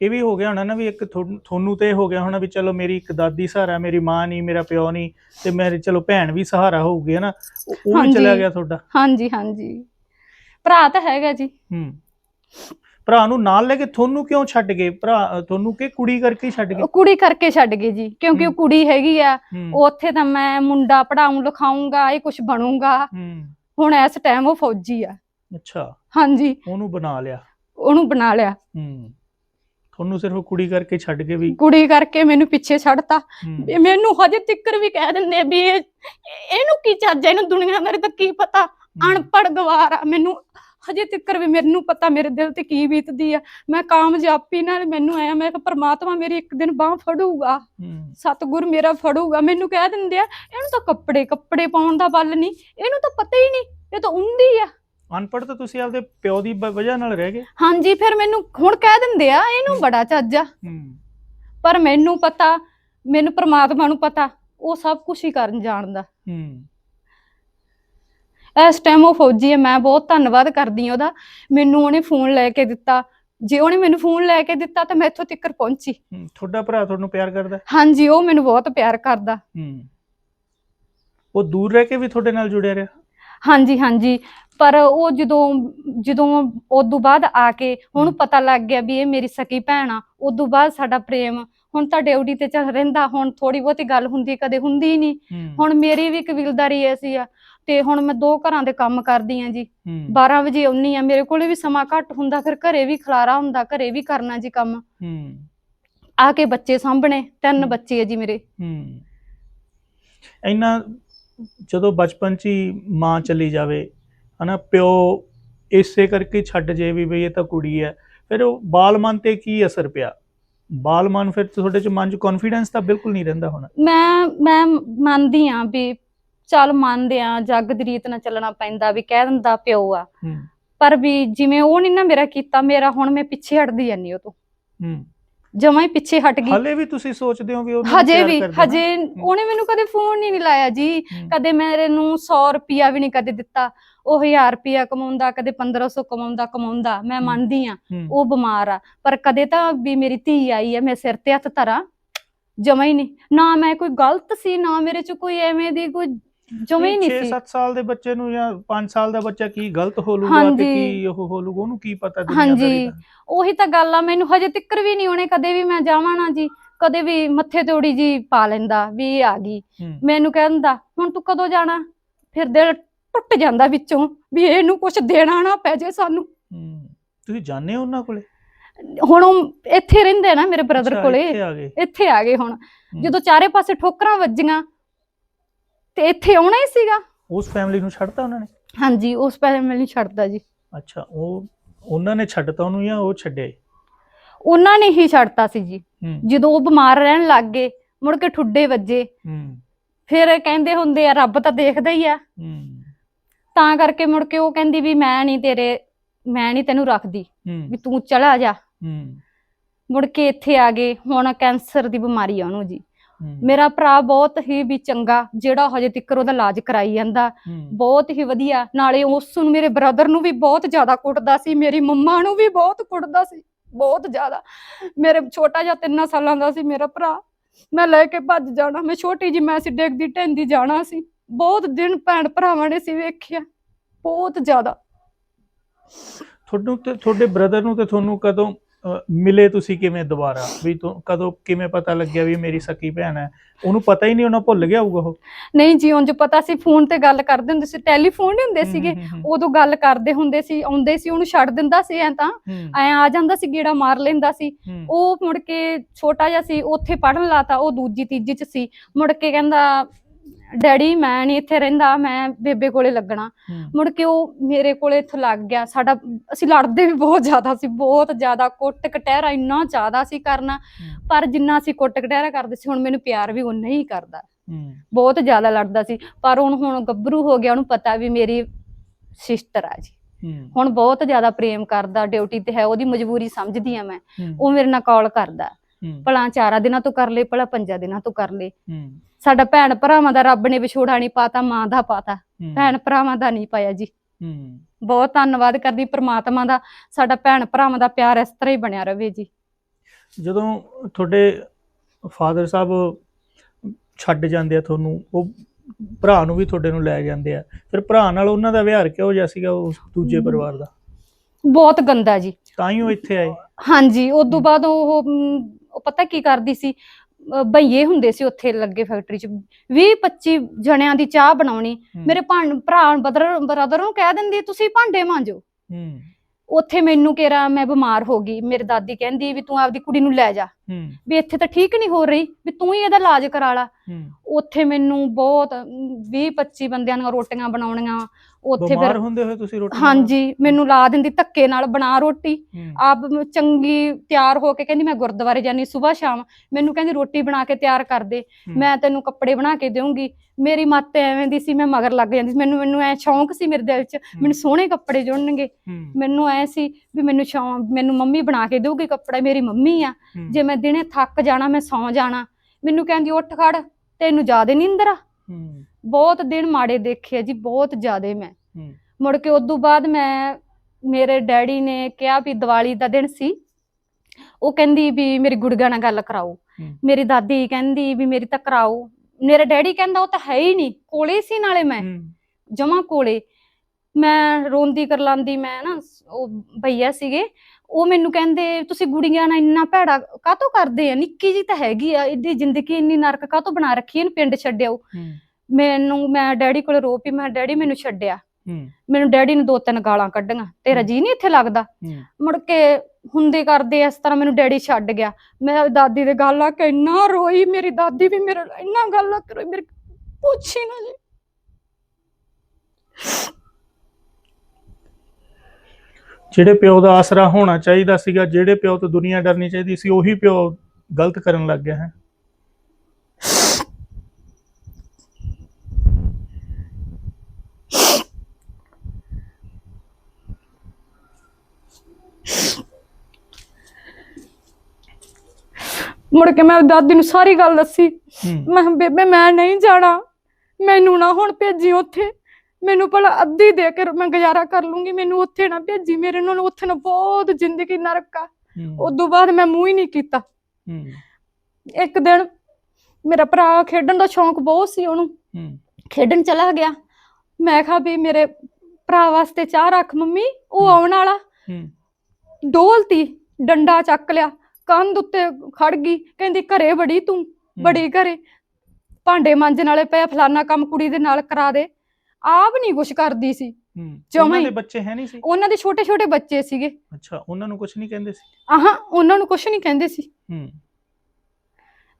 ਇਹ ਵੀ ਹੋ ਗਿਆ ਹੋਣਾ ਨਾ ਵੀ ਇੱਕ ਤੁਹਾਨੂੰ ਤੇ ਇਹ ਹੋ ਗਿਆ ਹੋਣਾ ਵੀ ਚਲੋ ਮੇਰੀ ਇੱਕ ਦਾਦੀ ਸਹਾਰਾ ਮੇਰੀ ਮਾਂ ਨਹੀਂ ਮੇਰਾ ਪਿਓ ਨਹੀਂ ਤੇ ਮੇਰੀ ਚਲੋ ਭੈਣ ਵੀ ਸਹਾਰਾ ਹੋਊਗੀ ਹਨਾ? ਉਹ- ਉਹ ਵੀ ਹਾਂਜੀ। ਚਲਾ ਗਿਆ ਤੁਹਾਡਾ? ਹਾਂਜੀ ਹਾਂਜੀ। ਭਰਾ ਤਾਂ ਹੈਗਾ ਜੀ। ਹੂੰ। ਭਰਾ ਨੂੰ ਨਾਲ ਲੈ ਕੇ ਤੁਹਾਨੂੰ ਕਿਉਂ ਛੱਡ ਗਏ? ਭਰਾ ਤੁਹਾਨੂੰ ਕਿ ਕੁੜੀ ਕਰਕੇ ਛੱਡ ਗਏ? ਉਹ ਕੁੜੀ ਕਰਕੇ ਛੱਡ ਗਏ ਜੀ ਕਿਉਂਕਿ ਉਹ। ਕੁੜੀ ਹੈਗੀ ਆ ਹੂੰ। ਉੱਥੇ ਤਾਂ ਮੈਂ ਮੁੰਡਾ ਪੜਾਉਂ ਲਿਖਾਉਂਗਾ ਇਹ ਕੁਝ ਬਣੂਗਾ। ਹੂੰ। ਹੁਣ ਇਸ ਟਾਈਮ ਉਹ ਫੌਜੀ ਆ। ਅੱਛਾ। ਹਾਂਜੀ। ਉਹਨੂੰ ਬਣਾ ਲਿਆ। ਉਹਨੂੰ ਬਣਾ ਲਿਆ। ਹੂੰ। ਤੁਹਾਨੂੰ ਸਿਰਫ ਕੁੜੀ ਕਰਕੇ ਛੱਡ ਕੇ ਵੀ ਕੁੜੀ ਕਰਕੇ ਮੈਨੂੰ ਪਿੱਛੇ ਛੱਡਤਾ। ਹੂੰ, ਵੀ ਮੈਨੂੰ ਹਜੇ ਤਿੱਕਰ ਵੀ ਕਹਿ ਦਿੰਦੇ ਆ ਵੀ ਇਹ ਇਹਨੂੰ ਕੀ ਚੱਜ ਆ, ਇਹਨੂੰ ਦੁਨੀਆ ਬਾਰੇ ਤਾਂ ਕੀ ਪਤਾ? ਹੂੰ, ਅਨਪੜ੍ਹ ਗਵਾਰ ਆ। ਮੈਨੂੰ ਹਜੇ ਤਿੱਕਰ ਵੀ ਮੈਨੂੰ ਪਤਾ ਮੇਰੇ ਦਿਲ ਤੇ ਕੀ ਬੀਤਦੀ ਆ। ਮੈਂ ਕਾਮਯਾਬੀ ਨਾਲ ਮੈਨੂੰ ਆਇਆ ਮੈਂ ਕਿ ਪ੍ਰਮਾਤਮਾ ਮੇਰੀ ਇੱਕ ਦਿਨ ਬਾਹ ਫੜੂਗਾ। ਸਤਿਗੁਰ ਮੇਰਾ ਫੜੂਗਾ। ਮੈਨੂੰ ਕਹਿ ਦਿੰਦੇ ਆ ਇਹਨੂੰ ਤਾਂ ਕੱਪੜੇ ਕੱਪੜੇ ਪਾਉਣ ਦਾ ਬਲ ਨਹੀਂ ਇਹਨੂੰ ਤਾਂ ਪਤਾ ਹੀ ਨਹੀਂ ਇਹ ਤਾਂ ਉਂਦੀ ਆ। ਅਨਪੜ੍ਹ ਤਾਂ ਤੁਸੀਂ ਆਪਦੇ ਪਿਓ ਦੀ ਵਜ੍ਹਾ ਨਾਲ ਰਹਿ ਗਏ। ਹਾਂਜੀ ਫਿਰ ਮੈਨੂੰ ਹੁਣ ਕਹਿ ਦਿੰਦੇ ਆ ਇਹਨੂੰ ਬੜਾ ਚੱਜ ਆ। ਪਰ ਮੈਨੂੰ ਪਤਾ ਮੈਨੂੰ ਪ੍ਰਮਾਤਮਾ ਨੂੰ ਪਤਾ ਉਹ ਸਭ ਕੁਝ ਹੀ ਕਰਨ ਜਾਣਦਾ। ਹੂੰ। ਇਸ ਟਾਈਮ ਉਹ ਫੌਜੀ ਹੈ ਮੈਂ ਬਹੁਤ ਧੰਨਵਾਦ ਕਰਦੀ ਹਾਂ ਉਹਦਾ। ਮੈਨੂੰ ਉਹਨੇ ਫੋਨ ਲੈ ਕੇ ਦਿੱਤਾ। ਜੇ ਉਹਨੇ ਮੈਨੂੰ ਫੋਨ ਲੈ ਕੇ ਦਿੱਤਾ ਤਾਂ ਮੈਂ ਇੱਥੋਂ ਤੱਕ ਪਹੁੰਚੀ। ਹੂੰ, ਤੁਹਾਡਾ ਭਰਾ ਤੁਹਾਨੂੰ ਪਿਆਰ ਕਰਦਾ? ਹੈ? ਹਾਂਜੀ ਉਹ ਮੈਨੂੰ ਬਹੁਤ ਪਿਆਰ ਕਰਦਾ। ਹੂੰ। ਉਹ ਦੂਰ ਰਹਿ ਕੇ ਵੀ ਤੁਹਾਡੇ ਨਾਲ ਜੁੜਿਆ ਰਿਹਾ? ਹਾਂਜੀ ਹਾਂਜੀ। ਪਰ ਉਹ ਜਦੋਂ ਜਦੋਂ ਉਦੋਂ ਬਾਅਦ ਆ ਕੇ ਉਹਨੂੰ ਪਤਾ ਲੱਗ ਗਿਆ ਵੀ ਇਹ ਮੇਰੀ ਸਕੀ ਭੈਣ ਆ ਉਦੋਂ ਬਾਅਦ ਸਾਡਾ ਪ੍ਰੇਮ ਹੁਣ ਤਾਂ ਡਿਊਟੀ ਤੇ ਚੱਲ ਰਹਿੰਦਾ ਹੁਣ ਥੋੜੀ ਬਹੁਤੀ ਗੱਲ ਹੁੰਦੀ ਕਦੇ ਹੁੰਦੀ ਹੀ ਨਹੀਂ। ਹੁਣ ਮੇਰੀ ਵੀ ਕਬੀਲਦਾਰੀ ਐਸੀ ਆ ਤੇ ਹੁਣ ਮੈਂ ਦੋ ਘਰਾਂ ਦੇ ਕੰਮ ਕਰਦੀ ਆ ਜੀ। ਹੂੰ। 12 ਵਜੇ ਆਉਣੀ ਆ ਮੇਰੇ ਕੋਲੇ ਵੀ ਸਮਾਂ ਘੱਟ ਹੁੰਦਾ ਫਿਰ ਘਰੇ ਵੀ ਖਲਾਰਾ ਹੁੰਦਾ ਘਰੇ ਵੀ ਕਰਨਾ ਜੀ ਕੰਮ। ਹੂੰ। ਆ ਕੇ ਬੱਚੇ ਸਾਂਭਣੇ ਤਿੰਨ। ਬੱਚੇ ਆ ਜੀ ਮੇਰੇ। ਹੂੰ। ਇੰਨਾ ਜਦੋਂ ਬਚਪਨ 'ਚ ਹੀ ਮਾਂ ਚਲੀ ਜਾਵੇ ਹਨਾ ਪਿਓ ਇਸੇ ਕਰਕੇ ਛੱਡ ਜੇ ਵੀ ਬਈ ਇਹ ਤਾਂ ਕੁੜੀ ਹੈ ਫਿਰ ਉਹ ਬਾਲ ਮਨ ਤੇ ਕੀ ਅਸਰ ਪਿਆ? ਬਾਲ ਮਨ ਫਿਰ ਤੁਹਾਡੇ ਚ ਮਨ ਚ ਕੌਨਫੀਡੈਂਸ ਤਾਂ ਬਿਲਕੁਲ ਨਹੀਂ ਰਹਿੰਦਾ ਹੋਣਾ। ਮੈਂ ਮੈਂ ਮੰਨਦੀ ਆ ਵੀ ਚੱਲ ਮੰਨਦੇ ਆ ਜੱਗ ਦੀ ਰੀਤ ਨਾਲ ਚੱਲਣਾ ਪੈਂਦਾ ਵੀ ਕਹਿ ਦਿੰਦਾ ਪਿਓ ਆ। ਹੂੰ। ਪਰ ਵੀ ਜਿਵੇਂ ਉਹ ਨਹੀਂ ਨਾ ਮੇਰਾ ਕੀਤਾ ਮੇਰਾ ਹੁਣ ਮੈਂ ਪਿੱਛੇ ਹਟਦੀ ਜਾਂਦੀ ਉਹ ਤੋਂ ਹੂੰ। ਜਮਾਂ ਹੀ ਪਿੱਛੇ ਹਟ ਗਈ। ਹਲੇ ਵੀ ਤੁਸੀਂ ਸੋਚਦੇ ਹੋ ਵੀ ਉਹ ਹਜੇ ਵੀ ਹਜੇ ਉਹਨੇ ਮੈਨੂੰ ਕਦੇ ਫੋਨ ਨਹੀਂ ਲਾਇਆ ਜੀ। ਕਦੇ ਮੇਰੇ ਨੂੰ 100 ਰੁਪਿਆ ਵੀ ਨਹੀਂ ਕਦੇ ਦਿੱਤਾ। ਉਹ 1000 ਰੁਪਿਆ ਕਮਾਉਂਦਾ ਕਦੇ 1500 ਕਮਾਉਂਦਾ ਕਮਾਉਂਦਾ ਮੈਂ। ਮੰਨਦੀ ਆ ਉਹ ਬਿਮਾਰ ਆ। ਪਰ ਕਦੇ ਤਾਂ ਵੀ ਮੇਰੀ ਧੀ ਆਈ ਆ ਮੈਂ ਸਿਰ ਤੇ ਹੱਥ ਧਰਾਂ ਜਮਾ ਹੀ ਨਹੀਂ। ਨਾ ਮੈਂ ਕੋਈ ਗਲਤ ਸੀ ਨਾ ਮੇਰੇ ਚ ਕੋਈ ਐਵੇਂ ਦੀ ਕੋਈ ਜਮਾ ਹੀ ਨਹੀਂ ਸੀ। 6-7 ਸਾਲ ਦੇ ਬੱਚੇ ਨੂੰ ਜਾਂ 5 ਸਾਲ ਦਾ ਬੱਚਾ ਕੀ ਗਲਤ ਹੋ ਲੂਗਾ ਤੇ ਹਾਂਜੀ। ਕੀ ਉਹ ਹੋ ਲੂਗਾ ਉਹਨੂੰ ਕੀ ਪਤਾ ਦੁਨੀਆਦਾਰੀ ਹਾਂਜੀ। ਦਾ ਉਹੀ ਤਾਂ ਗੱਲ ਆ ਮੈਨੂੰ ਹਜੇ ਤਿੱਕਰ ਵੀ ਨਹੀਂ ਉਹਨੇ ਕਦੇ ਵੀ ਮੈਂ ਜਾਵਾਂ ਨਾ ਜੀ ਕਦੇ ਵੀ ਮੱਥੇ ਤੇ ਉੜੀ ਜੀ ਪਾ ਲੈਂਦਾ ਵੀ ਆ ਗਈ। ਮੈਨੂੰ ਕਹਿੰਦਾ ਹੁਣ ਤੂੰ ਕਦੋਂ ਜਾਣਾ? ਫਿਰ ਦਿਲ ਟੁੱਟ ਜਾਂਦਾ ਵਿੱਚੋਂ ਵੀ ਇਹਨੂੰ ਕੁਝ ਦੇਣਾ ਨਾ ਪੈ ਜੇ ਸਾਨੂੰ। ਹੂੰ ਤੁਸੀਂ ਜਾਣਦੇ ਹੋ ਉਹਨਾਂ ਕੋਲੇ? ਹੁਣ ਉਹ ਇੱਥੇ ਰਹਿੰਦੇ ਨਾ ਮੇਰੇ ਬ੍ਰਦਰ ਅੱਛਾ, ਕੋਲੇ। ਇੱਥੇ ਆ ਗਏ। ਇੱਥੇ ਆ ਗਏ ਹੁਣ। ਜਦੋਂ ਚਾਰੇ ਪਾਸੇ ਠੋਕਰਾਂ ਵੱਜੀਆਂ ਤੇ ਇੱਥੇ ਆਉਣਾ ਹੀ ਸੀਗਾ। ਉਸ ਫੈਮਿਲੀ ਨੂੰ ਛੱਡਤਾ ਉਹਨਾਂ ਨੇ? ਹਾਂਜੀ ਉਸ ਪੈਸੇ ਮੈਨੂੰ ਛੱਡਦਾ ਜੀ। ਅੱਛਾ ਉਹ ਉਹਨਾਂ ਨੇ ਛੱਡਤਾ ਉਹਨੂੰ ਜਾਂ ਉਹ ਛੱਡੇ ਉਹਨਾਂ ਨੇ ਹੀ ਛੱਡਤਾ ਸੀ ਜੀ। ਹੂੰ। ਜਦੋਂ ਉਹ ਬਿਮਾਰ ਰਹਿਣ ਲੱਗ ਗਏ ਮੁੜ ਕੇ ਠੁੱਡੇ ਵੱਜੇ। ਹੂੰ। ਫਿਰ ਕਹਿੰਦੇ ਹੁੰਦੇ ਆ ਰੱਬ ਤਾਂ ਦੇਖਦਾ ਹੀ ਆ। ਹੂੰ। ਤਾਂ ਕਰਕੇ ਮੁੜ ਕੇ ਉਹ ਕਹਿੰਦੀ ਵੀ ਮੈਂ ਨਹੀਂ ਤੇਰੇ ਮੈਂ ਨਹੀਂ ਤੈਨੂੰ ਰੱਖਦੀ ਵੀ ਤੂੰ ਚਲਾ ਜਾ। ਮੁੜ ਕੇ ਇੱਥੇ ਆ ਗਏ ਹੁਣ ਕੈਂਸਰ ਦੀ ਬਿਮਾਰੀ ਆ ਉਹਨੂੰ ਜੀ। ਮੇਰਾ ਭਰਾ ਬਹੁਤ ਹੀ ਵੀ ਚੰਗਾ ਜਿਹੜਾ ਹਜੇ ਤੱਕ ਉਹਦਾ ਇਲਾਜ ਕਰਾਈ ਜਾਂਦਾ। ਬਹੁਤ ਹੀ ਵਧੀਆ ਨਾਲੇ ਉਸ ਨੂੰ ਮੇਰੇ ਬ੍ਰਦਰ ਨੂੰ ਵੀ ਬਹੁਤ ਜ਼ਿਆਦਾ ਕੁੱਟਦਾ ਸੀ ਮੇਰੀ ਮੰਮਾ ਨੂੰ ਵੀ ਬਹੁਤ ਕੁੱਟਦਾ ਸੀ ਬਹੁਤ ਜ਼ਿਆਦਾ। ਮੇਰੇ ਛੋਟਾ ਜਿਹਾ ਤਿੰਨਾਂ ਸਾਲਾਂ ਦਾ ਸੀ ਮੇਰਾ ਭਰਾ। ਮੈਂ ਲੈ ਕੇ ਭੱਜ ਜਾਣਾ ਮੈਂ ਛੋਟੀ ਜੀ ਮੈਂ ਸੀ ਡਿੱਗਦੀ ਢਹਿੰਦੀ ਜਾਣਾ ਸੀ। ਬਹੁਤ ਦਿਨ ਭੈਣ ਭਰਾਵਾਂ ਨੇ ਸੀ ਵੇਖਿਆ ਬਹੁਤ ਜ਼ਿਆਦਾ। ਤੁਹਾਨੂੰ ਤੇ ਤੁਹਾਡੇ ਬ੍ਰਦਰ ਨੂੰ ਤੇ ਤੁਹਾਨੂੰ ਕਦੋਂ ਮਿਲੇ ਤੁਸੀਂ ਕਿਵੇਂ ਦੁਬਾਰਾ? ਵੀ ਤੋਂ ਕਦੋਂ ਕਿਵੇਂ ਪਤਾ ਲੱਗਿਆ ਵੀ ਇਹ ਮੇਰੀ ਸਕੀ ਭੈਣ ਹੈ? ਉਹਨੂੰ ਪਤਾ ਹੀ ਨਹੀਂ ਉਹਨਾਂ ਭੁੱਲ ਗਿਆ ਹੋਊਗਾ ਉਹ? ਨਹੀਂ ਜੀ ਉਂਝ ਪਤਾ ਸੀ ਫੋਨ ਤੇ ਗੱਲ ਕਰਦੇ ਹੁੰਦੇ ਸੀ ਟੈਲੀਫੋਨ ਨਹੀਂ ਹੁੰਦੇ ਸੀਗੇ। ਹੂੰ, ਹੂੰ, ਉਦੋਂ ਗੱਲ ਕਰਦੇ ਹੁੰਦੇ ਸੀ ਆਉਂਦੇ ਸੀ ਉਹਨੂੰ ਛੱਡ ਦਿੰਦਾ ਸੀ ਐ ਤਾਂ। ਹੂੰ, ਐ ਆ ਜਾਂਦਾ ਸੀ ਗੇੜਾ ਮਾਰ ਲੈਂਦਾ ਸੀ। ਹੂੰ, ਉਹ ਮੁੜ ਕੇ ਛੋਟਾ ਜਿਹਾ ਸੀ ਉੱਥੇ ਪੜਨ ਲਾਤਾ ਉਹ ਦੂਜੀ ਤੀਜੀ ਚ ਸੀ। ਮੁੜ ਕੇ ਕਹਿੰਦਾ ਡੈਡੀ ਮੈਂ ਨਹੀਂ ਇੱਥੇ ਰਹਿੰਦਾ ਮੈਂ ਬੇਬੇ ਕੋਲੇ ਲੱਗਣਾ। ਮੁੜ ਕੇ ਉਹ ਮੇਰੇ ਕੋਲੇ ਇੱਥੇ ਲੱਗ ਗਿਆ। ਸਾਡਾ ਅਸੀਂ ਲੜਦੇ ਵੀ ਬਹੁਤ ਜ਼ਿਆਦਾ ਸੀ ਬਹੁਤ ਜ਼ਿਆਦਾ। ਕੁੱਟ ਕਟਹਿਰਾ ਇੰਨਾ ਜ਼ਿਆਦਾ ਸੀ ਕਰਨਾ। ਪਰ ਜਿੰਨਾ ਅਸੀਂ ਕੁੱਟ ਕਟਹਿਰਾ ਕਰਦੇ ਸੀ ਹੁਣ ਮੈਨੂੰ ਪਿਆਰ ਵੀ ਉਨਾ ਹੀ ਕਰਦਾ। ਬਹੁਤ ਜ਼ਿਆਦਾ ਲੜਦਾ ਸੀ। ਪਰ ਹੁਣ ਹੁਣ ਗੱਭਰੂ ਹੋ ਗਿਆ ਉਹਨੂੰ ਪਤਾ ਵੀ ਮੇਰੀ ਸਿਸਟਰ ਆ ਜੀ। ਹੁਣ ਬਹੁਤ ਜ਼ਿਆਦਾ ਪ੍ਰੇਮ ਕਰਦਾ ਡਿਊਟੀ ਤੇ ਹੈ ਉਹਦੀ ਮਜਬੂਰੀ ਸਮਝਦੀ ਆ ਮੈਂ। ਉਹ ਮੇਰੇ ਨਾਲ ਕਾਲ ਕਰਦਾ। ਭਲਾ ਚਾਰਾਂ ਦਿਨਾਂ ਤੋਂ ਕਰ ਲੇ ਭਲਾ ਪੰਜਾਂ ਦਿਨਾਂ ਤੋਂ ਕਰ ਲੇ। ਸਾਡਾ ਭੈਣ ਭਰਾਵਾਂ ਦਾ ਰੱਬ ਨੇ ਵਿਛੋੜਾ ਨਹੀਂ ਪਾਤਾ ਮਾਂ ਦਾ ਪਾਤਾ। ਭੈਣ ਭਰਾਵਾਂ ਦਾ ਨਹੀਂ ਪਾਇਆ ਜੀ। ਹੂੰ, ਬਹੁਤ ਧੰਨਵਾਦ ਕਰਦੀ ਪ੍ਰਮਾਤਮਾ ਦਾ ਸਾਡਾ ਭੈਣ ਭਰਾਵਾਂ ਦਾ ਪਿਆਰ ਇਸ ਤਰ੍ਹਾਂ ਹੀ ਬਣਿਆ ਰਵੇ ਜੀ। ਜਦੋਂ ਤੁਹਾਡੇ ਫਾਦਰ ਸਾਹਿਬ ਛੱਡ ਜਾਂਦੇ ਆ ਤੁਹਾਨੂੰ ਉਹ ਭਰਾ ਨੂੰ ਵੀ ਤੁਹਾਡੇ ਨੂੰ ਲੈ ਜਾਂਦੇ ਆ। ਫਿਰ ਭਰਾ ਨਾਲ ਉਹਨਾਂ ਦਾ ਵਿਹਾਰ ਕਿਹੋ ਜਿਹਾ ਸੀਗਾ ਉਸ ਦੂਜੇ ਪਰਿਵਾਰ ਦਾ? ਬਹੁਤ ਗੰਦਾ ਜੀ। ਤਾਂ ਹੀ ਉਹ ਇੱਥੇ ਆਏ। ਹਾਂਜੀ ਉਸ ਤੋਂ। ਬਾਅਦ ਉਹ ਪਤਾ ਕੀ ਕਰਦੀ ਸੀ? ਅ, ਭਈਏ ਹੁੰਦੇ ਸੀ ਉੱਥੇ ਲੱਗੇ ਫੈਕਟਰੀ 'ਚ। 20 25 ਜਣਿਆਂ ਦੀ ਚਾਹ ਬਣਾਉਣੀ। ਮੇਰੇ ਭਾਣ ਭਰਾ ਬਦਰ ਬ੍ਰਦਰ ਨੂੰ ਕਹਿ ਦਿੰਦੀ ਤੁਸੀਂ ਭਾਂਡੇ ਮਾਂਜੋ। ਹੂੰ। ਉੱਥੇ ਮੈਨੂੰ ਕਿਹਾ ਮੈਂ ਬਿਮਾਰ ਹੋ ਗਈ। ਮੇਰੀ ਦਾਦੀ ਕਹਿੰਦੀ ਵੀ ਤੂੰ ਆਪਦੀ ਕੁੜੀ ਨੂੰ ਲੈ ਜਾ। ਹੂੰ। ਵੀ ਇੱਥੇ ਤਾਂ ਠੀਕ ਨਹੀਂ ਹੋ ਰਹੀ। ਵੀ ਤੂੰ ਹੀ ਇਹਦਾ ਇਲਾਜ ਕਰਾ ਲਾ। ਉੱਥੇ ਮੈਨੂੰ ਬਹੁਤ 20 25 ਬੰਦਿਆਂ ਦੀਆਂ ਰੋਟੀਆਂ ਬਣਾਉਣੀਆਂ। ਉੱਥੇ ਬਿਮਾਰ ਫਿਰ ਹੁੰਦੇ ਹੋਏ ਤੁਸੀਂ ਰੋਟੀ ਹਾਂਜੀ ਮੈਨੂੰ ਲਾ ਦਿੰਦੀ ਧੱਕੇ ਨਾਲ ਬਣਾ ਰੋਟੀ। ਆਪ ਚੰਗੀ ਤਿਆਰ ਹੋ ਕੇ ਕਹਿੰਦੀ ਮੈਂ ਗੁਰਦੁਆਰੇ ਜਾਨੀ ਸਵੇਰ ਸ਼ਾਮ। ਮੈਨੂੰ ਕਹਿੰਦੀ ਰੋਟੀ ਬਣਾ ਕੇ ਤਿਆਰ ਕਰ ਦੇ। ਮੈਂ ਤੈਨੂੰ ਕੱਪੜੇ ਬਣਾ ਕੇ ਦੇਵਾਂਗੀ ਮੇਰੀ ਮੱਤ ਐਵੇਂ ਦੀ ਸੀ ਮੈਂ ਮਗਰ ਲੱਗ ਜਾਂਦੀ ਸੀ। ਮੈਨੂੰ ਮੈਨੂੰ ਐ ਸ਼ੌਂਕ ਸੀ ਮੇਰੇ ਦਿਲ 'ਚ। ਮੈਨੂੰ ਸੋਹਣੇ ਕੱਪੜੇ ਜੁੜਨਗੇ। ਮੈਨੂੰ ਐ ਸੀ ਵੀ ਮੈਨੂੰ ਸ਼ੌਂਕ ਮੈਨੂੰ ਮੰਮੀ ਬਣਾ ਕੇ ਦੇਊਗੀ ਕੱਪੜਾ ਮੇਰੀ ਮੰਮੀ ਆ। ਜੇ ਮੈਂ ਦਿਨੇ ਥੱਕ ਜਾਣਾ ਮੈਂ ਸੌਂ ਜਾਣਾ। ਮੈਨੂੰ ਕਹਿੰਦੀ ਉੱਠ ਖੜ ਤੈਨੂੰ ਜ਼ਿਆਦੇ ਨੀਂਦਰ ਆ। ਬਹੁਤ ਦਿਨ ਮਾੜੇ ਦੇਖੇ ਆ ਜੀ ਬਹੁਤ ਜ਼ਿਆਦੇ ਮੈਂ। ਮੁੜ ਕੇ ਉਦੋਂ ਬਾਅਦ ਮੈਂ ਮੇਰੇ ਡੈਡੀ ਨੇ ਕਿਹਾ ਵੀ ਦੀਵਾਲੀ ਦਾ ਦਿਨ ਸੀ। ਉਹ ਕਹਿੰਦੀ ਵੀ ਮੇਰੀ ਗੁੜਗਾ ਨਾਲ ਗੱਲ ਕਰਾਓ। ਮੇਰੀ ਦਾਦੀ ਕਹਿੰਦੀ ਵੀ ਮੇਰੀ ਤਾਂ ਕਰਾਓ। ਮੇਰੇ ਡੈਡੀ ਕਹਿੰਦਾ ਉਹ ਤਾਂ ਹੈ ਹੀ ਨਹੀਂ ਕੋਲੇ ਸੀ ਨਾਲੇ ਮੈਂ। ਜਮਾ ਕੋਲੇ। ਮੈਂ ਰੋਂਦੀ ਕਰਲਾਂਦੀ ਮੈਂ ਨਾ ਉਹ ਭਈਆ ਸੀਗੇ ਉਹ ਮੈਨੂੰ ਕਹਿੰਦੇ ਤੁਸੀਂ ਗੁੜੀਆਂ ਨਾਲ ਇੰਨਾ ਭੈੜਾ ਕਾਹਤੋਂ ਕਰਦੇ ਆ? ਨਿੱਕੀ ਜੀ ਤਾਂ ਹੈਗੀ ਆ ਇਹਦੀ ਜ਼ਿੰਦਗੀ ਇੰਨੀ ਨਰਕ ਕਾਹਤੋਂ ਬਣਾ ਰੱਖੀ ਇਹਨੂੰ ਪਿੰਡ ਛੱਡਿਓ ਮੈਨੂੰ ਮੈਂ ਡੈਡੀ ਕੋਲੇ ਰੋ ਪਈ ਮੈਂ ਡੈਡੀ ਮੈਨੂੰ ਛੱਡਿਆ। ਹੂੰ, ਮੈਨੂੰ ਡੈਡੀ ਨੇ ਦੋ ਤਿੰਨ ਗਾਲਾਂ ਕੱਢੀਆਂ। ਤੇਰਾ। ਜੀ ਨਹੀਂ ਇੱਥੇ ਲੱਗਦਾ। ਹੂੰ, ਮੁੜ ਕੇ ਹੁੰਦੇ ਕਰਦੇ ਇਸ ਤਰ੍ਹਾਂ ਮੈਨੂੰ ਡੈਡੀ ਛੱਡ ਗਿਆ। ਮੈਂ ਦਾਦੀ ਦੇ ਗੱਲ ਕੇ ਇੰਨਾ ਰੋਈ ਮੇਰੀ ਦਾਦੀ ਵੀ ਮੇਰੇ ਨਾਲ ਇੰਨਾ ਗੱਲ ਆ ਕੇ ਰੋਈ ਮੇਰੇ ਪੁੱਛੀ ਨਾ ਜੀ। ਜਿਹੜੇ ਪਿਓ ਦਾ ਆਸਰਾ ਹੋਣਾ ਚਾਹੀਦਾ ਸੀਗਾ ਜਿਹੜੇ ਪਿਓ ਤੋਂ ਦੁਨੀਆ ਡਰਨੀ ਚਾਹੀਦੀ ਸੀ ਉਹੀ ਪਿਓ ਗਲਤ ਕਰਨ ਲੱਗ ਗਿਆ ਹੈ। ਮੁੜ ਕੇ ਮੈਂ ਦਾਦੀ ਨੂੰ ਸਾਰੀ ਗੱਲ ਦੱਸੀ। ਮੈਂ ਕਿਹਾ, ਬੇਬੇ ਮੈਂ ਨਹੀਂ ਜਾਣਾ। ਮੈਨੂੰ ਨਾ ਹੁਣ ਭੇਜੀ ਉੱਥੇ। ਮੈਨੂੰ ਭਲਾ ਅੱਧੀ ਦੇ ਕੇ ਮੈਂ ਗੁਜ਼ਾਰਾ ਕਰ ਲੂੰਗੀ। ਮੈਨੂੰ ਉੱਥੇ ਨਾ ਭੇਜੀ। ਮੇਰੇ ਨਾਲ ਉੱਥੇ ਨਾ ਬਹੁਤ ਜ਼ਿੰਦਗੀ ਨਰਕ ਆ ਉਦੋਂ ਬਾਅਦ ਮੈਂ ਮੂੰਹ ਹੀ ਨਹੀਂ ਕੀਤਾ। ਇੱਕ ਦਿਨ ਮੇਰਾ ਭਰਾ ਖੇਡਣ ਦਾ ਸ਼ੌਂਕ ਬਹੁਤ ਸੀ ਉਹਨੂੰ। ਖੇਡਣ ਚਲਾ ਗਿਆ। ਮੈਂ ਕਿਹਾ ਵੀ ਮੇਰੇ ਭਰਾ ਵਾਸਤੇ ਚਾਹ ਰੱਖ ਮੰਮੀ ਉਹ ਹਮ। ਆਉਣ ਵਾਲਾ। ਡੋਲਤੀ ਡੰਡਾ ਚੱਕ ਲਿਆ। ਕੰਧ ਉੱਤੇ ਖੜ ਗਈ ਕਹਿੰਦੀ ਘਰੇ ਬੜੀ ਤੂੰ ਬੜੀ ਘਰੇ। ਭਾਂਡੇ ਮਾਂਜਣ ਵਾਲੇ ਪਏ ਫਲਾਨਾ ਕੰਮ ਕੁੜੀ ਦੇ ਨਾਲ ਕਰਾ ਦੇ। ਆਪ ਨਹੀਂ ਕੁਛ ਕਰਦੀ ਸੀ। ਉਹਨਾਂ। ਦੇ ਬੱਚੇ ਹੈ ਨਹੀਂ ਸੀ? ਉਹਨਾਂ ਦੇ ਛੋਟੇ ਛੋਟੇ ਬੱਚੇ ਸੀਗੇ। ਅੱਛਾ ਉਹਨਾਂ ਨੂੰ ਕੁਝ ਨਹੀਂ ਕਹਿੰਦੇ ਸੀ? ਆਹਾਂ ਉਹਨਾਂ ਨੂੰ ਕੁਛ ਨਹੀਂ ਕਹਿੰਦੇ ਸੀ। ਹੂੰ।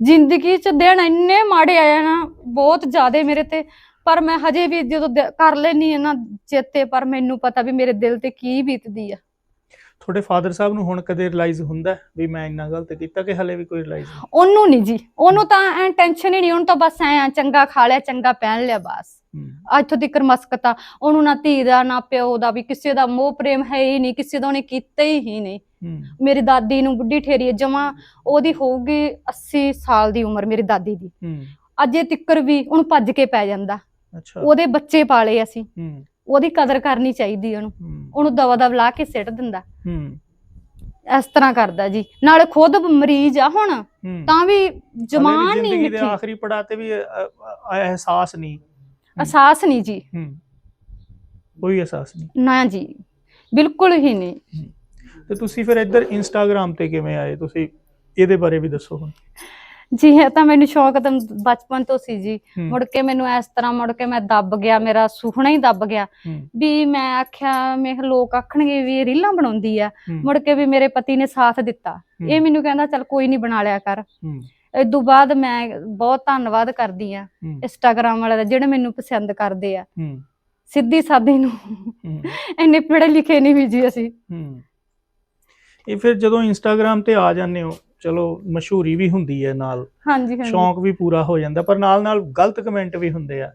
ਜ਼ਿੰਦਗੀ ਚ ਦਿਨ ਇੰਨੇ ਮਾੜੇ ਆਏ ਨਾ ਬਹੁਤ ਜ਼ਿਆਦੇ ਮੇਰੇ ਤੇ। ਪਰ ਮੈਂ ਹਜੇ ਵੀ ਜਦੋਂ ਕਰ ਲੈਣੀ ਹੈ ਨਾ ਚੇਤੇ ਪਰ ਮੈਨੂੰ ਪਤਾ ਵੀ ਮੇਰੇ ਦਿਲ ਤੇ ਕੀ ਬੀਤਦੀ ਆ। ਤੁਹਾਡੇ ਫਾਦਰ ਸਾਹਿਬ ਨੂੰ ਹੁਣ ਕਦੇ ਰਿਅਲਾਈਜ਼ ਹੁੰਦਾ ਵੀ ਮੈਂ ਇੰਨਾ ਗਲਤ ਕੀਤਾ ਕਿ ਹਲੇ ਵੀ ਕੋਈ ਰਿਅਲਾਈਜ਼ ਉਹਨੂੰ ਨਹੀਂ ਜੀ ਉਹਨੂੰ ਤਾਂ ਐ ਟੈਨਸ਼ਨ ਹੀ ਨਹੀਂ ਉਹਨੂੰ ਤਾਂ ਬਸ ਐ ਆ, ਚੰਗਾ ਖਾ ਲਿਆ ਚੰਗਾ ਪਹਿਨ ਲਿਆ ਬਸ। ਇੱਥੋਂ ਤੱਕ ਮਸਕਤਾ ਉਹਨੂੰ ਨਾ ਧੀ ਦਾ ਨਾ ਪਿਓ ਦਾ ਵੀ ਕਿਸੇ ਦਾ ਮੋਹ ਪ੍ਰੇਮ ਹੈ ਹੀ ਨਹੀਂ ਕਿਸੇ ਦਾ ਉਹਨੇ ਕੀਤਾ ਹੀ ਨਹੀਂ। ਮੇਰੀ ਦਾਦੀ ਨੂੰ ਬੁੱਢੀ ਠੇਰੀ ਜਮਾ ਉਹਦੀ ਹੋਊਗੀ 80 ਸਾਲ ਦੀ ਉਮਰ ਮੇਰੀ ਦਾਦੀ ਦੀ। ਅਜੇ ਤਿੱਕਰ ਵੀ ਉਹਨੂੰ ਭੱਜ ਕੇ ਪੈ ਜਾਂਦਾ। ਅੱਛਾ। ਉਹਦੇ ਬੱਚੇ ਪਾਲੇ ਅਸੀਂ। ਉਹਦੀ ਕਦਰ ਕਰਨੀ ਚਾਹੀਦੀ ਉਹਨੂੰ। ਉਹਨੂੰ ਦਵਾ ਦਵ ਲਾ ਕੇ ਸਿੱਟ ਦਿੰਦਾ। ਹੂੰ। ਇਸ ਤਰ੍ਹਾਂ ਕਰਦਾ ਜੀ। ਨਾਲੇ ਖੁਦ ਮਰੀਜ਼ ਆ ਹੁਣ ਤਾਂ ਵੀ ਜਮਾਨ ਨਹੀਂ ਮਿੱਠੀ। ਆਖਰੀ ਪੜਾਅ ਤੇ ਵੀ ਅਹਿਸਾਸ ਨਹੀਂ। ਅਹਿਸਾਸ ਨਹੀਂ ਜੀ। ਹੂੰ। ਕੋਈ ਅਹਿਸਾਸ ਨਹੀਂ। ਨਾ ਜੀ। ਬਿਲਕੁਲ ਹੀ ਨਹੀਂ। ਤੇ ਤੁਸੀਂ ਫਿਰ ਇੱਧਰ ਇੰਸਟਾਗ੍ਰam ਤੇ ਕਿਵੇਂ ਆਏ? ਤੁਸੀਂ ਇਹਦੇ ਬਾਰੇ ਵੀ ਦੱਸੋ ਹੁਣ। ਜੀ ਇਹ ਤਾਂ ਮੈਨੂੰ ਸ਼ੌਕ ਤਾਂ ਬਚਪਨ ਤੋਂ ਸੀ ਜੀ। ਹੂੰ, ਮੁੜ ਕੇ ਮੈਨੂੰ ਇਸ ਤਰ੍ਹਾਂ ਮੁੜ ਕੇ ਮੈਂ ਦੱਬ ਗਿਆ ਮੇਰਾ ਸੁਪਨਾ ਹੀ ਦੱਬ ਗਿਆ ਹੂੰ, ਵੀ ਮੈਂ ਆਖਿਆ ਮੈਂ ਕਿਹਾ ਲੋਕ ਆਖਣਗੇ ਵੀ ਇਹ ਰੀਲਾਂ ਬਣਾਉਂਦੀ ਆ। ਹੂੰ, ਮੁੜ ਕੇ ਵੀ ਮੇਰੇ ਪਤੀ ਨੇ ਸਾਥ ਦਿੱਤਾ। ਹੂੰ, ਇਹ ਮੈਨੂੰ ਕਹਿੰਦਾ ਚੱਲ ਕੋਈ ਨਹੀਂ ਬਣਾ ਲਿਆ ਕਰ। ਹੂੰ, ਇਦੋਂ ਬਾਅਦ ਮੈਂ ਬਹੁਤ ਧੰਨਵਾਦ ਕਰਦੀ ਆ ਹੂੰ, ਇੰਸਟਾਗ੍ਰਾਮ ਵਾਲੇ ਦਾ ਜਿਹੜੇ ਮੈਨੂੰ ਪਸੰਦ ਕਰਦੇ ਆ। ਹੂੰ, ਸਿੱਧੀ ਸਾਦੀ ਨੂੰ। ਹੂੰ, ਇੰਨੇ ਪੜ੍ਹੇ ਲਿਖੇ ਨਹੀਂ ਵੀ ਜੀ ਅਸੀਂ। ਹੂੰ। ਇਹ ਫਿਰ ਜਦੋਂ ਇੰਸਟਾਗ੍ਰam ਤੇ ਆ ਜਾਂਦੇ ਹੋ ਚਲੋ ਮਸ਼ਹੂਰੀ ਵੀ ਹੁੰਦੀ ਹੈ ਨਾਲ। ਹਾਂਜੀ ਹਾਂਜੀ। ਸ਼ੌਂਕ ਵੀ ਪੂਰਾ ਹੋ ਜਾਂਦਾ ਪਰ ਨਾਲ ਨਾਲ ਗਲਤ ਕਮੈਂਟ ਵੀ ਹੁੰਦੇ ਆ।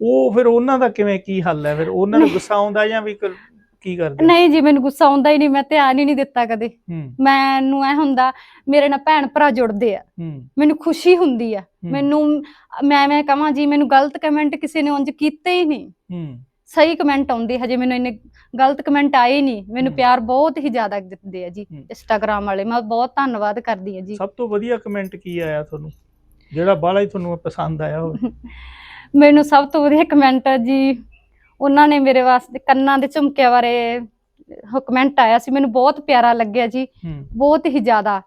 ਉਹ ਫਿਰ ਉਹਨਾਂ ਦਾ ਕਿਵੇਂ ਕੀ ਹੱਲ ਹੈ? ਫਿਰ ਉਹਨਾਂ ਨੂੰ। ਗੁੱਸਾ ਆਉਂਦਾ ਜਾਂ ਵੀ ਕ- ਕੀ ਕਰਦੇ? ਨਹੀਂ ਜੀ ਮੈਨੂੰ ਗੁੱਸਾ ਆਉਂਦਾ ਹੀ ਨਹੀਂ ਮੈਂ ਧਿਆਨ ਹੀ ਨਹੀਂ ਦਿੱਤਾ ਕਦੇ। ਹੂੰ। ਮੈਨੂੰ ਐ ਹੁੰਦਾ ਮੇਰੇ ਨਾਲ ਭੈਣ ਭਰਾ ਜੁੜਦੇ ਆ। ਹੂੰ। ਮੈਨੂੰ ਖੁਸ਼ੀ ਹੁੰਦੀ ਆ। ਹੂੰ, ਮੈਨੂੰ ਮੈਂ ਮੈਂ ਕਹਾਂ ਜੀ ਮੈਨੂੰ ਗਲਤ ਕਮੈਂਟ ਕਿਸੇ ਨੇ ਉਂਝ ਕੀਤੇ ਹੀ ਨਹੀਂ। ਹੂੰ। ਸਹੀ ਕਮੈਂਟ ਆਉਂਦੇ ਹਜੇ ਮੈਨੂੰ ਇੰਨੇ ਗਲਤ ਕਮੈਂਟ ਆਏ ਨਹੀਂ। ਮੈਨੂੰ। ਪਿਆਰ ਬਹੁਤ ਹੀ ਜ਼ਿਆਦਾ ਦਿੰਦੇ ਆ ਜੀ ਹਮ। ਇੰਸਟਾਗ੍ਰਾਮ ਵਾਲੇ। ਮੈਂ ਬਹੁਤ ਧੰਨਵਾਦ ਕਰਦੀ ਹਾਂ ਜੀ। ਸਭ ਤੋਂ ਵਧੀਆ ਕਮੈਂਟ ਕੀ ਆਇਆ ਤੁਹਾਨੂੰ? ਜਿਹੜਾ ਬਾਹਲਾ ਹੀ ਤੁਹਾਨੂੰ ਪਸੰਦ ਆਇਆ ਹੋਵੇ। ਮੈਨੂੰ ਸਭ ਤੋਂ ਵਧੀਆ ਕਮੈਂਟ ਜੀ ਉਹਨਾਂ ਨੇ ਮੇਰੇ ਵਾਸਤੇ ਕੰਨਾਂ ਦੇ ਝੁਮਕਿਆਂ ਬਾਰੇ ਕਮੈਂਟ ਆਇਆ ਸੀ। ਮੈਨੂੰ ਬਹੁਤ ਪਿਆਰਾ ਲੱਗਿਆ ਜੀ। ਬਹੁਤ ਹੀ ਜ਼ਿਆਦਾ।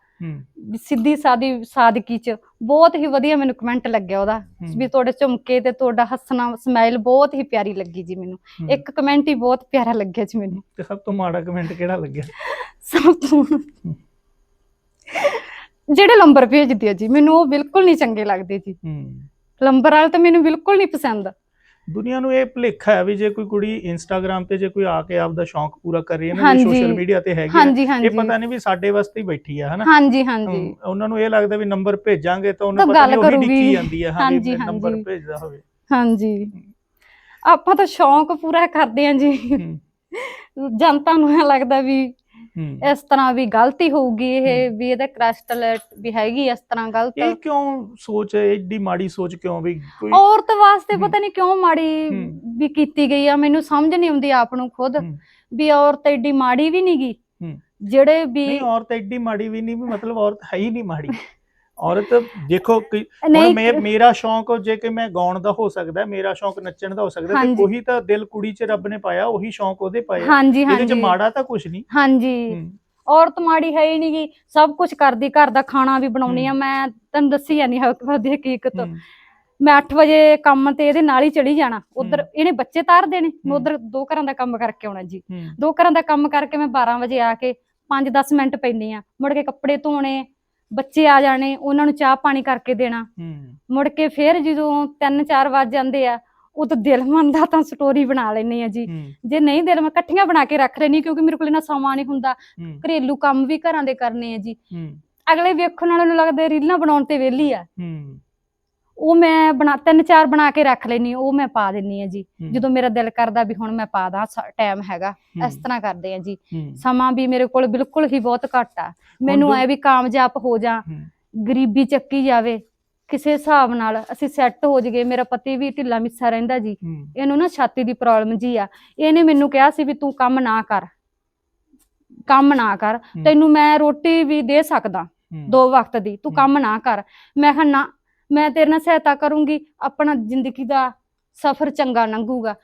ਸਿੱਧੀ ਸਾਦੀ ਸਾਦਗੀ ਚ ਬਹੁਤ ਹੀ ਵਧੀਆ ਮੈਨੂੰ ਕਮੈਂਟ ਲੱਗਿਆ ਉਹਦਾ। ਵੀ ਤੁਹਾਡੇ ਝੁਮਕੇ ਤੇ ਤੁਹਾਡਾ ਹੱਸਣਾ ਸਮਾਈਲ ਬਹੁਤ ਹੀ ਪਿਆਰੀ ਲੱਗੀ ਜੀ ਮੈਨੂੰ। ਇੱਕ ਕਮੈਂਟ ਹੀ ਬਹੁਤ ਪਿਆਰਾ ਲੱਗਿਆ ਜੀ ਮੈਨੂੰ। ਤੇ ਸਭ ਤੋਂ ਮਾੜਾ ਕਮੈਂਟ ਕਿਹੜਾ ਲੱਗਿਆ? ਸਭ ਤੋਂ ਜਿਹੜੇ ਨੰਬਰ ਭੇਜਦੇ ਆ ਜੀ ਮੈਨੂੰ ਉਹ ਬਿਲਕੁਲ ਨਹੀਂ ਚੰਗੇ ਲੱਗਦੇ ਜੀ। ਹੂੰ। ਨੰਬਰ ਵਾਲੇ ਤਾਂ ਮੈਨੂੰ ਬਿਲਕੁਲ ਨਹੀਂ ਪਸੰਦ। ਦੁਨੀਆ ਨੂੰ ਇਹ ਭੁਲੇਖਾ ਹੈ ਵੀ ਜੇ ਕੋਈ ਕੁੜੀ ਇੰਸਟਾਗ੍ਰam ਤੇ ਜੇ ਕੋਈ ਆ ਕੇ ਆਪਦਾ ਸ਼ੌਂਕ ਪੂਰਾ ਕਰ ਰਹੀ ਹੈ ਨਾ। ਸੋਸ਼ਲ ਮੀਡੀਆ ਤੇ ਹੈਗੀ ਹੈ ਇਹ ਪਤਾ ਨਹੀਂ ਵੀ ਸਾਡੇ ਵਾਸਤੇ ਹੀ ਬੈਠੀ ਆ ਹਨਾ ਹਾਂਜੀ ਹਾਂਜੀ ਉਹਨਾਂ ਨੂੰ ਇਹ ਲੱਗਦਾ ਵੀ ਨੰਬਰ ਭੇਜਾਂਗੇ ਤਾਂ ਉਹਨੂੰ ਪਤਾ ਨਹੀਂ ਉਹੀ। ਡਿੱਕੀ ਜਾਂਦੀ ਹੈ ਹਾਂ ਹਾਂਜੀ, ਨੰਬਰ। ਭੇਜਦਾ ਹੋਵੇ ਹਾਂਜੀ ਆਪਾਂ ਤਾਂ ਸ਼ੌਂਕ ਪੂਰਾ ਕਰਦੇ ਆਂ ਜੀ ਜਨਤਾ ਨੂੰ ਇਹ ਲੱਗਦਾ ਵੀ। ਇਸ ਤਰ੍ਹਾਂ ਵੀ ਗਲਤੀ ਹੋਊਗੀ ਇਹ ਵੀ ਇਹਦਾ ਕ੍ਰੈਸਟਲ ਵੀ ਹੈਗੀ ਇਸ ਤਰ੍ਹਾਂ ਇਹ ਗਲਤ ਕਿਉਂ ਸੋਚ ਏਡੀ ਮਾੜੀ ਸੋਚ ਕਿਉਂ ਵੀ ਕੋਈ ਔਰਤ ਵਾਸਤੇ। ਪਤਾ ਨਹੀਂ ਕਿਉਂ ਮਾੜੀ। ਵੀ ਕੀਤੀ ਗਈ ਆ ਮੈਨੂੰ ਸਮਝ ਨਹੀਂ ਆਉਂਦੀ ਆਪ ਨੂੰ ਖੁਦ। ਵੀ ਔਰਤ ਏਡੀ ਮਾੜੀ ਵੀ ਨਹੀਂਗੀ। ਜਿਹੜੇ ਵੀ ਨਹੀਂ ਔਰਤ ਐਡੀ ਮਾੜੀ ਵੀ ਨਹੀਂ ਵੀ ਮਤਲਬ ਔਰਤ ਹੈ ਹੀ ਨਹੀਂ ਮਾੜੀ ਔਰਤ ਦੇਖੋ ਕਿ ਹੁਣ ਮੈਂ ਮੇਰਾ ਸ਼ੌਂਕ ਜੇ ਕਿ ਮੈਂ ਗਾਉਣ ਦਾ ਹੋ ਸਕਦਾ ਮੇਰਾ ਸ਼ੌਂਕ ਨੱਚਣ ਦਾ ਹੋ ਸਕਦਾ ਤੇ। ਉਹੀ ਤਾਂ ਦਿਲ ਕੁੜੀ 'ਚ ਰੱਬ ਨੇ ਪਾਇਆ ਉਹੀ ਸ਼ੌਂਕ ਉਹਦੇ ਪਾਇਆ ਹਾਂਜੀ ਇਹਦੇ 'ਚ ਮਾੜਾ ਤਾਂ ਕੁਝ ਨਹੀਂ। ਹਾਂਜੀ। ਔਰਤ ਮਾੜੀ ਹੈ ਹੀ ਨਹੀਂਗੀ ਸਭ ਕੁਝ ਕਰਦੀ ਘਰ ਦਾ ਖਾਣਾ ਵੀ ਬਣਾਉਣੀ ਆ। ਮੈਂ ਤੈਨੂੰ ਦੱਸੀ ਜਾਨੀ ਹਕੀਕਤ। ਹਕੀਕਤ ਮੈਂ 8 ਵਜੇ ਕੰਮ ਤੇ ਇਹਦੇ ਨਾਲ ਹੀ ਚੜੀ ਜਾਣਾ। ਉਧਰ। ਇਹਨੇ ਬੱਚੇ ਤਾਰ ਦੇਣੇ। ਮੈਂ। ਉਧਰ ਦੋ ਘਰਾਂ ਦਾ ਕੰਮ ਕਰਕੇ ਆਉਣਾ ਜੀ। ਦੋ ਘਰਾਂ ਦਾ ਕੰਮ ਕਰਕੇ ਮੈਂ 12 ਵਜੇ ਆ ਕੇ 5-10 ਮਿੰਟ ਪੈਂਦੀ ਆ। ਮੁੜ ਕੇ ਕੱਪੜੇ ਧੋਣੇ ਬੱਚੇ ਆ ਜਾਣੇ ਉਹਨਾਂ ਨੂੰ ਚਾਹ ਪਾਣੀ ਕਰਕੇ ਦੇਣਾ। ਮੁੜ ਕੇ ਫੇਰ ਜਦੋਂ 3-4 ਵੱਜ ਜਾਂਦੇ ਆ ਉਦੋਂ ਦਿਲ ਮੰਨਦਾ ਤਾਂ ਸਟੋਰੀ ਬਣਾ ਲੈਣੀ ਆ ਜੀ। ਜੇ ਨਹੀਂ ਦਿਲ ਮੈਂ ਇਕੱਠੀਆਂ ਬਣਾ ਕੇ ਰੱਖ ਲੈਣੀ ਕਿਉਂਕਿ ਮੇਰੇ ਕੋਲ ਇੰਨਾ ਸਮਾਂ ਨਹੀਂ ਹੁੰਦਾ। ਘਰੇਲੂ ਕੰਮ ਵੀ ਘਰਾਂ ਦੇ ਕਰਨੇ ਆ ਜੀ। ਅਗਲੇ ਵੇਖਣ ਵਾਲਿਆਂ ਨੂੰ ਲੱਗਦਾ ਰੀਲਾਂ ਬਣਾਉਣ ਤੇ ਵਿਹਲੀ ਆ। ਉਹ ਮੈਂ ਬਣਾ ਤਿੰਨ ਚਾਰ ਬਣਾ ਕੇ ਰੱਖ ਲੈਣੀ ਉਹ ਮੈਂ ਪਾ ਦਿੰਨੀ ਆ ਜੀ। ਜਦੋਂ ਮੇਰਾ ਦਿਲ ਕਰਦਾ ਵੀ ਹੁਣ ਮੈਂ ਪਾ ਦਾਂ ਟਾਈਮ ਹੈਗਾ ਇਸ ਤਰ੍ਹਾਂ ਕਰਦੇ ਆ ਜੀ। ਸਮਾਂ ਵੀ ਮੇਰੇ ਕੋਲ ਬਿਲਕੁਲ ਹੀ ਬਹੁਤ ਘੱਟ ਆ। ਮੈਨੂੰ ਐ ਵੀ ਕਾਮਯਾਬ ਹੋ ਜਾ ਗਰੀਬੀ ਚੱਕੀ ਜਾਵੇ ਕਿਸੇ ਹਿਸਾਬ ਨਾਲ ਅਸੀਂ ਸੈੱਟ ਹੋ ਜਗੇ ਮੇਰਾ ਪਤੀ ਵੀ ਢਿੱਲਾ ਮਿੱਸਾ ਰਹਿੰਦਾ ਜੀ। ਇਹਨੂੰ ਨਾ ਛਾਤੀ ਦੀ ਪ੍ਰੋਬਲਮ ਜੀ ਆ। ਇਹਨੇ ਮੈਨੂੰ ਕਿਹਾ ਸੀ ਵੀ ਤੂੰ ਕੰਮ ਨਾ ਕਰ। ਕੰਮ ਨਾ ਕਰ। ਹਮ, ਤੈਨੂੰ ਮੈਂ ਰੋਟੀ ਵੀ ਦੇ ਸਕਦਾ ਦੋ ਵਕਤ ਦੀ। ਤੂੰ। ਕੰਮ ਨਾ ਕਰ। ਮੈਂ ਕਿਹਾ ਨਾ ਮੈਂ ਤੇਰੇ ਨਾਲ ਸਹਾਇਤਾ ਕਰੂੰਗੀ ਆਪਣਾ ਜ਼ਿੰਦਗੀ ਦਾ ਸਫ਼ਰ ਚੰਗਾ ਲੰਘੂਗਾ।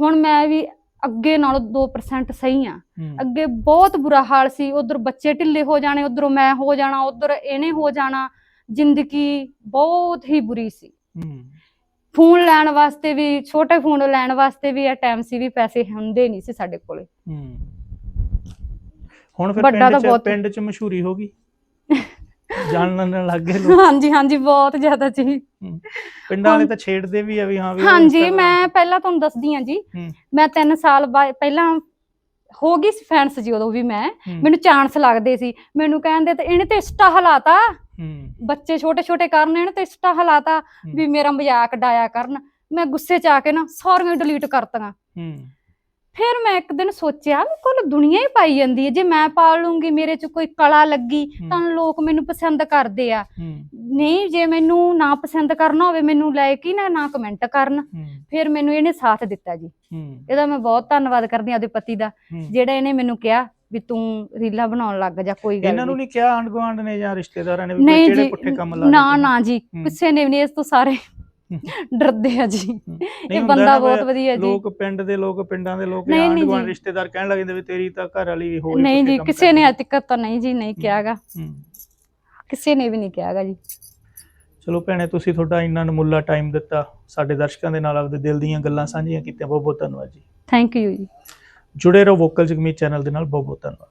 ਹੁਣ ਮੈਂ ਵੀ ਅੱਗੇ ਨਾਲੋਂ 2% ਸਹੀ ਆ ਅੱਗੇ ਬਹੁਤ ਬੁਰਾ ਹਾਲ ਸੀ ਉਧਰ ਬੱਚੇ ਢਿੱਲੇ ਹੋ ਜਾਣੇ ਉਧਰੋਂ ਮੈਂ ਹੋ ਜਾਣਾ ਉਧਰ ਇਹਨੇ ਹੋ ਜਾਣਾ ਜ਼ਿੰਦਗੀ ਬਹੁਤ ਹੀ ਬੁਰੀ ਸੀ। ਫੋਨ ਲੈਣ ਵਾਸਤੇ ਵੀ ਛੋਟੇ ਫੋਨ ਲੈਣ ਵਾਸਤੇ ਵੀ ਇਹ ਟਾਈਮ ਸੀ ਵੀ ਪੈਸੇ ਹੁੰਦੇ ਨਹੀਂ ਸੀ ਸਾਡੇ ਕੋਲੇ। ਹੁਣ ਫਿਰ ਪਿੰਡ 'ਚ ਪਿੰਡ 'ਚ ਮਸ਼ਹੂਰੀ ਹੋ ਗਈ? ਜਾਣਨ ਲੱਗ ਗਏ ਲੋਕ। ਹਾਂਜੀ ਹਾਂਜੀ ਬਹੁਤ ਜ਼ਿਆਦਾ ਜੀ। ਹਮ, ਪਿੰਡਾਂ ਵਾਲੇ ਤਾਂ ਛੇੜਦੇ ਵੀ ਆ ਵੀ ਹਾਂ ਵੀ ਉਹ ਹਾਂਜੀ Instagram- ਮੈਂ ਪਹਿਲਾਂ ਤੁਹਾਨੂੰ ਦੱਸਦੀ ਹਾਂ ਜੀ। ਮੈਂ 3 ਸਾਲ ਪਹਿਲਾਂ ਹੋ ਗਈ ਸੀ ਫੈਨਸ ਜੀ ਉਦੋਂ ਵੀ ਮੈਂ। ਹਮ, ਮੈਨੂੰ ਚਾਂਸ ਲੱਗਦੇ ਸੀ। ਮੈਨੂੰ ਕਹਿੰਦੇ ਤੇ ਇਹਨੇ ਤੇ ਇੰਸਟਾ ਹਲਾਤਾ। ਹਮ, ਬੱਚੇ ਛੋਟੇ ਛੋਟੇ ਕਰਨ ਇਹਨੇ ਤੇ ਇੰਸਟਾ ਹਲਾਤਾ ਵੀ ਮੇਰਾ ਮਜ਼ਾਕ ਡਾਇਆ ਕਰਨ। ਮੈਂ ਗੁੱਸੇ ਚ ਆ ਕੇ ਨਾ ਸਾਰੀਆਂ ਡਿਲੀਟ ਕਰਤੀਆਂ। ਹਮ, ਫਿਰ ਮੈਂ ਇੱਕ ਦਿਨ ਸੋਚਿਆ ਵੀ ਕੋਲ ਦੁਨੀਆ ਹੀ ਪਾਈ ਜਾਂਦੀ ਹੈ। ਜੇ ਮੈਂ ਪਾ ਲੂੰਗੀ ਮੇਰੇ ਚ ਕੋਈ ਕਲਾ ਲੱਗੀ ਤਾਂ ਲੋਕ ਮੈਨੂੰ ਪਸੰਦ ਕਰਦੇ ਆ। ਨਹੀਂ ਜੇ ਮੈਨੂੰ ਨਾ ਪਸੰਦ ਕਰਨਾ ਹੋਵੇ ਮੈਨੂੰ ਲਾਇਕ ਹੀ ਨਾ ਨਾ ਕਮੈਂਟ ਕਰਨ ਫਿਰ ਮੈਨੂੰ ਇਹਨੇ ਸਾਥ ਦਿੱਤਾ ਜੀ। ਇਹਦਾ ਮੈਂ ਬਹੁਤ ਧੰਨਵਾਦ ਕਰਦੀ ਹਾਂ ਉਹਦੇ ਪਤੀ ਦਾ। ਜਿਹੜਾ ਇਹਨੇ ਮੈਨੂੰ ਕਿਹਾ ਵੀ ਤੂੰ ਰੀਲਾਂ ਬਣਾਉਣ ਲੱਗ ਜਾ ਕੋਈ ਗੱਲ ਇਹਨਾਂ ਨੂੰ ਨਹੀਂ ਕਿਹਾ ਗੁਆਂਢ ਨੇ ਜਾਂ ਰਿਸ਼ਤੇਦਾਰਾਂ ਨੇ ਵੀ ਕਿਹੜੇ ਪੁੱਠੇ ਕੰਮ ਲਾ ਨਾ? ਨਾ? ਜੀ। ਕਿਸੇ ਨੇ ਵੀ ਨਹੀਂ ਇਸ ਤੋਂ ਸਾਰੇ ਡਰਦੇ ਆ ਜੀ। ਇਹ ਬੰਦਾ ਬਹੁਤ ਵਧੀਆ ਜੀ। ਲੋਕ ਪਿੰਡ ਦੇ ਲੋਕ ਪਿੰਡਾਂ ਦੇ ਲੋਕ ਆਂਢ ਗੁਆਂਢ। ਰਿਸ਼ਤੇਦਾਰ ਕਹਿਣ ਲੱਗ ਵੀ ਤੇਰੀ ਤਾਂ ਘਰ ਵਾਲੀ ਵੀ ਹੋਰ ਹੀ ਨਹੀਂ ਜੀ ਕਿਸੇ ਨੇ ਅੱਜ ਤੱਕ ਤਾਂ ਨਹੀਂ ਜੀ ਨਹੀਂ ਕਿਹਾਗਾ। ਕਿਸੇ ਨੇ ਵੀ ਨਹੀਂ ਕਿਹਾਗਾ ਜੀ। ਚਲੋ ਭੈਣੇ ਤੁਸੀਂ ਤੁਹਾਡਾ ਇੰਨਾ ਨਮੁੱਲਾ ਟਾਈਮ ਦਿੱਤਾ। ਸਾਡੇ ਦਰਸ਼ਕਾਂ ਦੇ ਨਾਲ ਆਪਦੇ ਦਿਲ ਦੀਆਂ ਗੱਲਾਂ ਸਾਂਝੀਆਂ ਕੀਤੀਆਂ। ਬਹੁਤ ਬਹੁਤ ਧੰਨਵਾਦ ਜੀ। ਥੈਂਕ ਯੂ ਜੀ। ਜੁੜੇ ਰਹੋ ਵੋਕਲ ਜਗਮੀਤ ਚੈਨਲ ਦੇ ਨਾਲ। ਬਹੁਤ ਬਹੁਤ ਧੰਨਵਾਦ।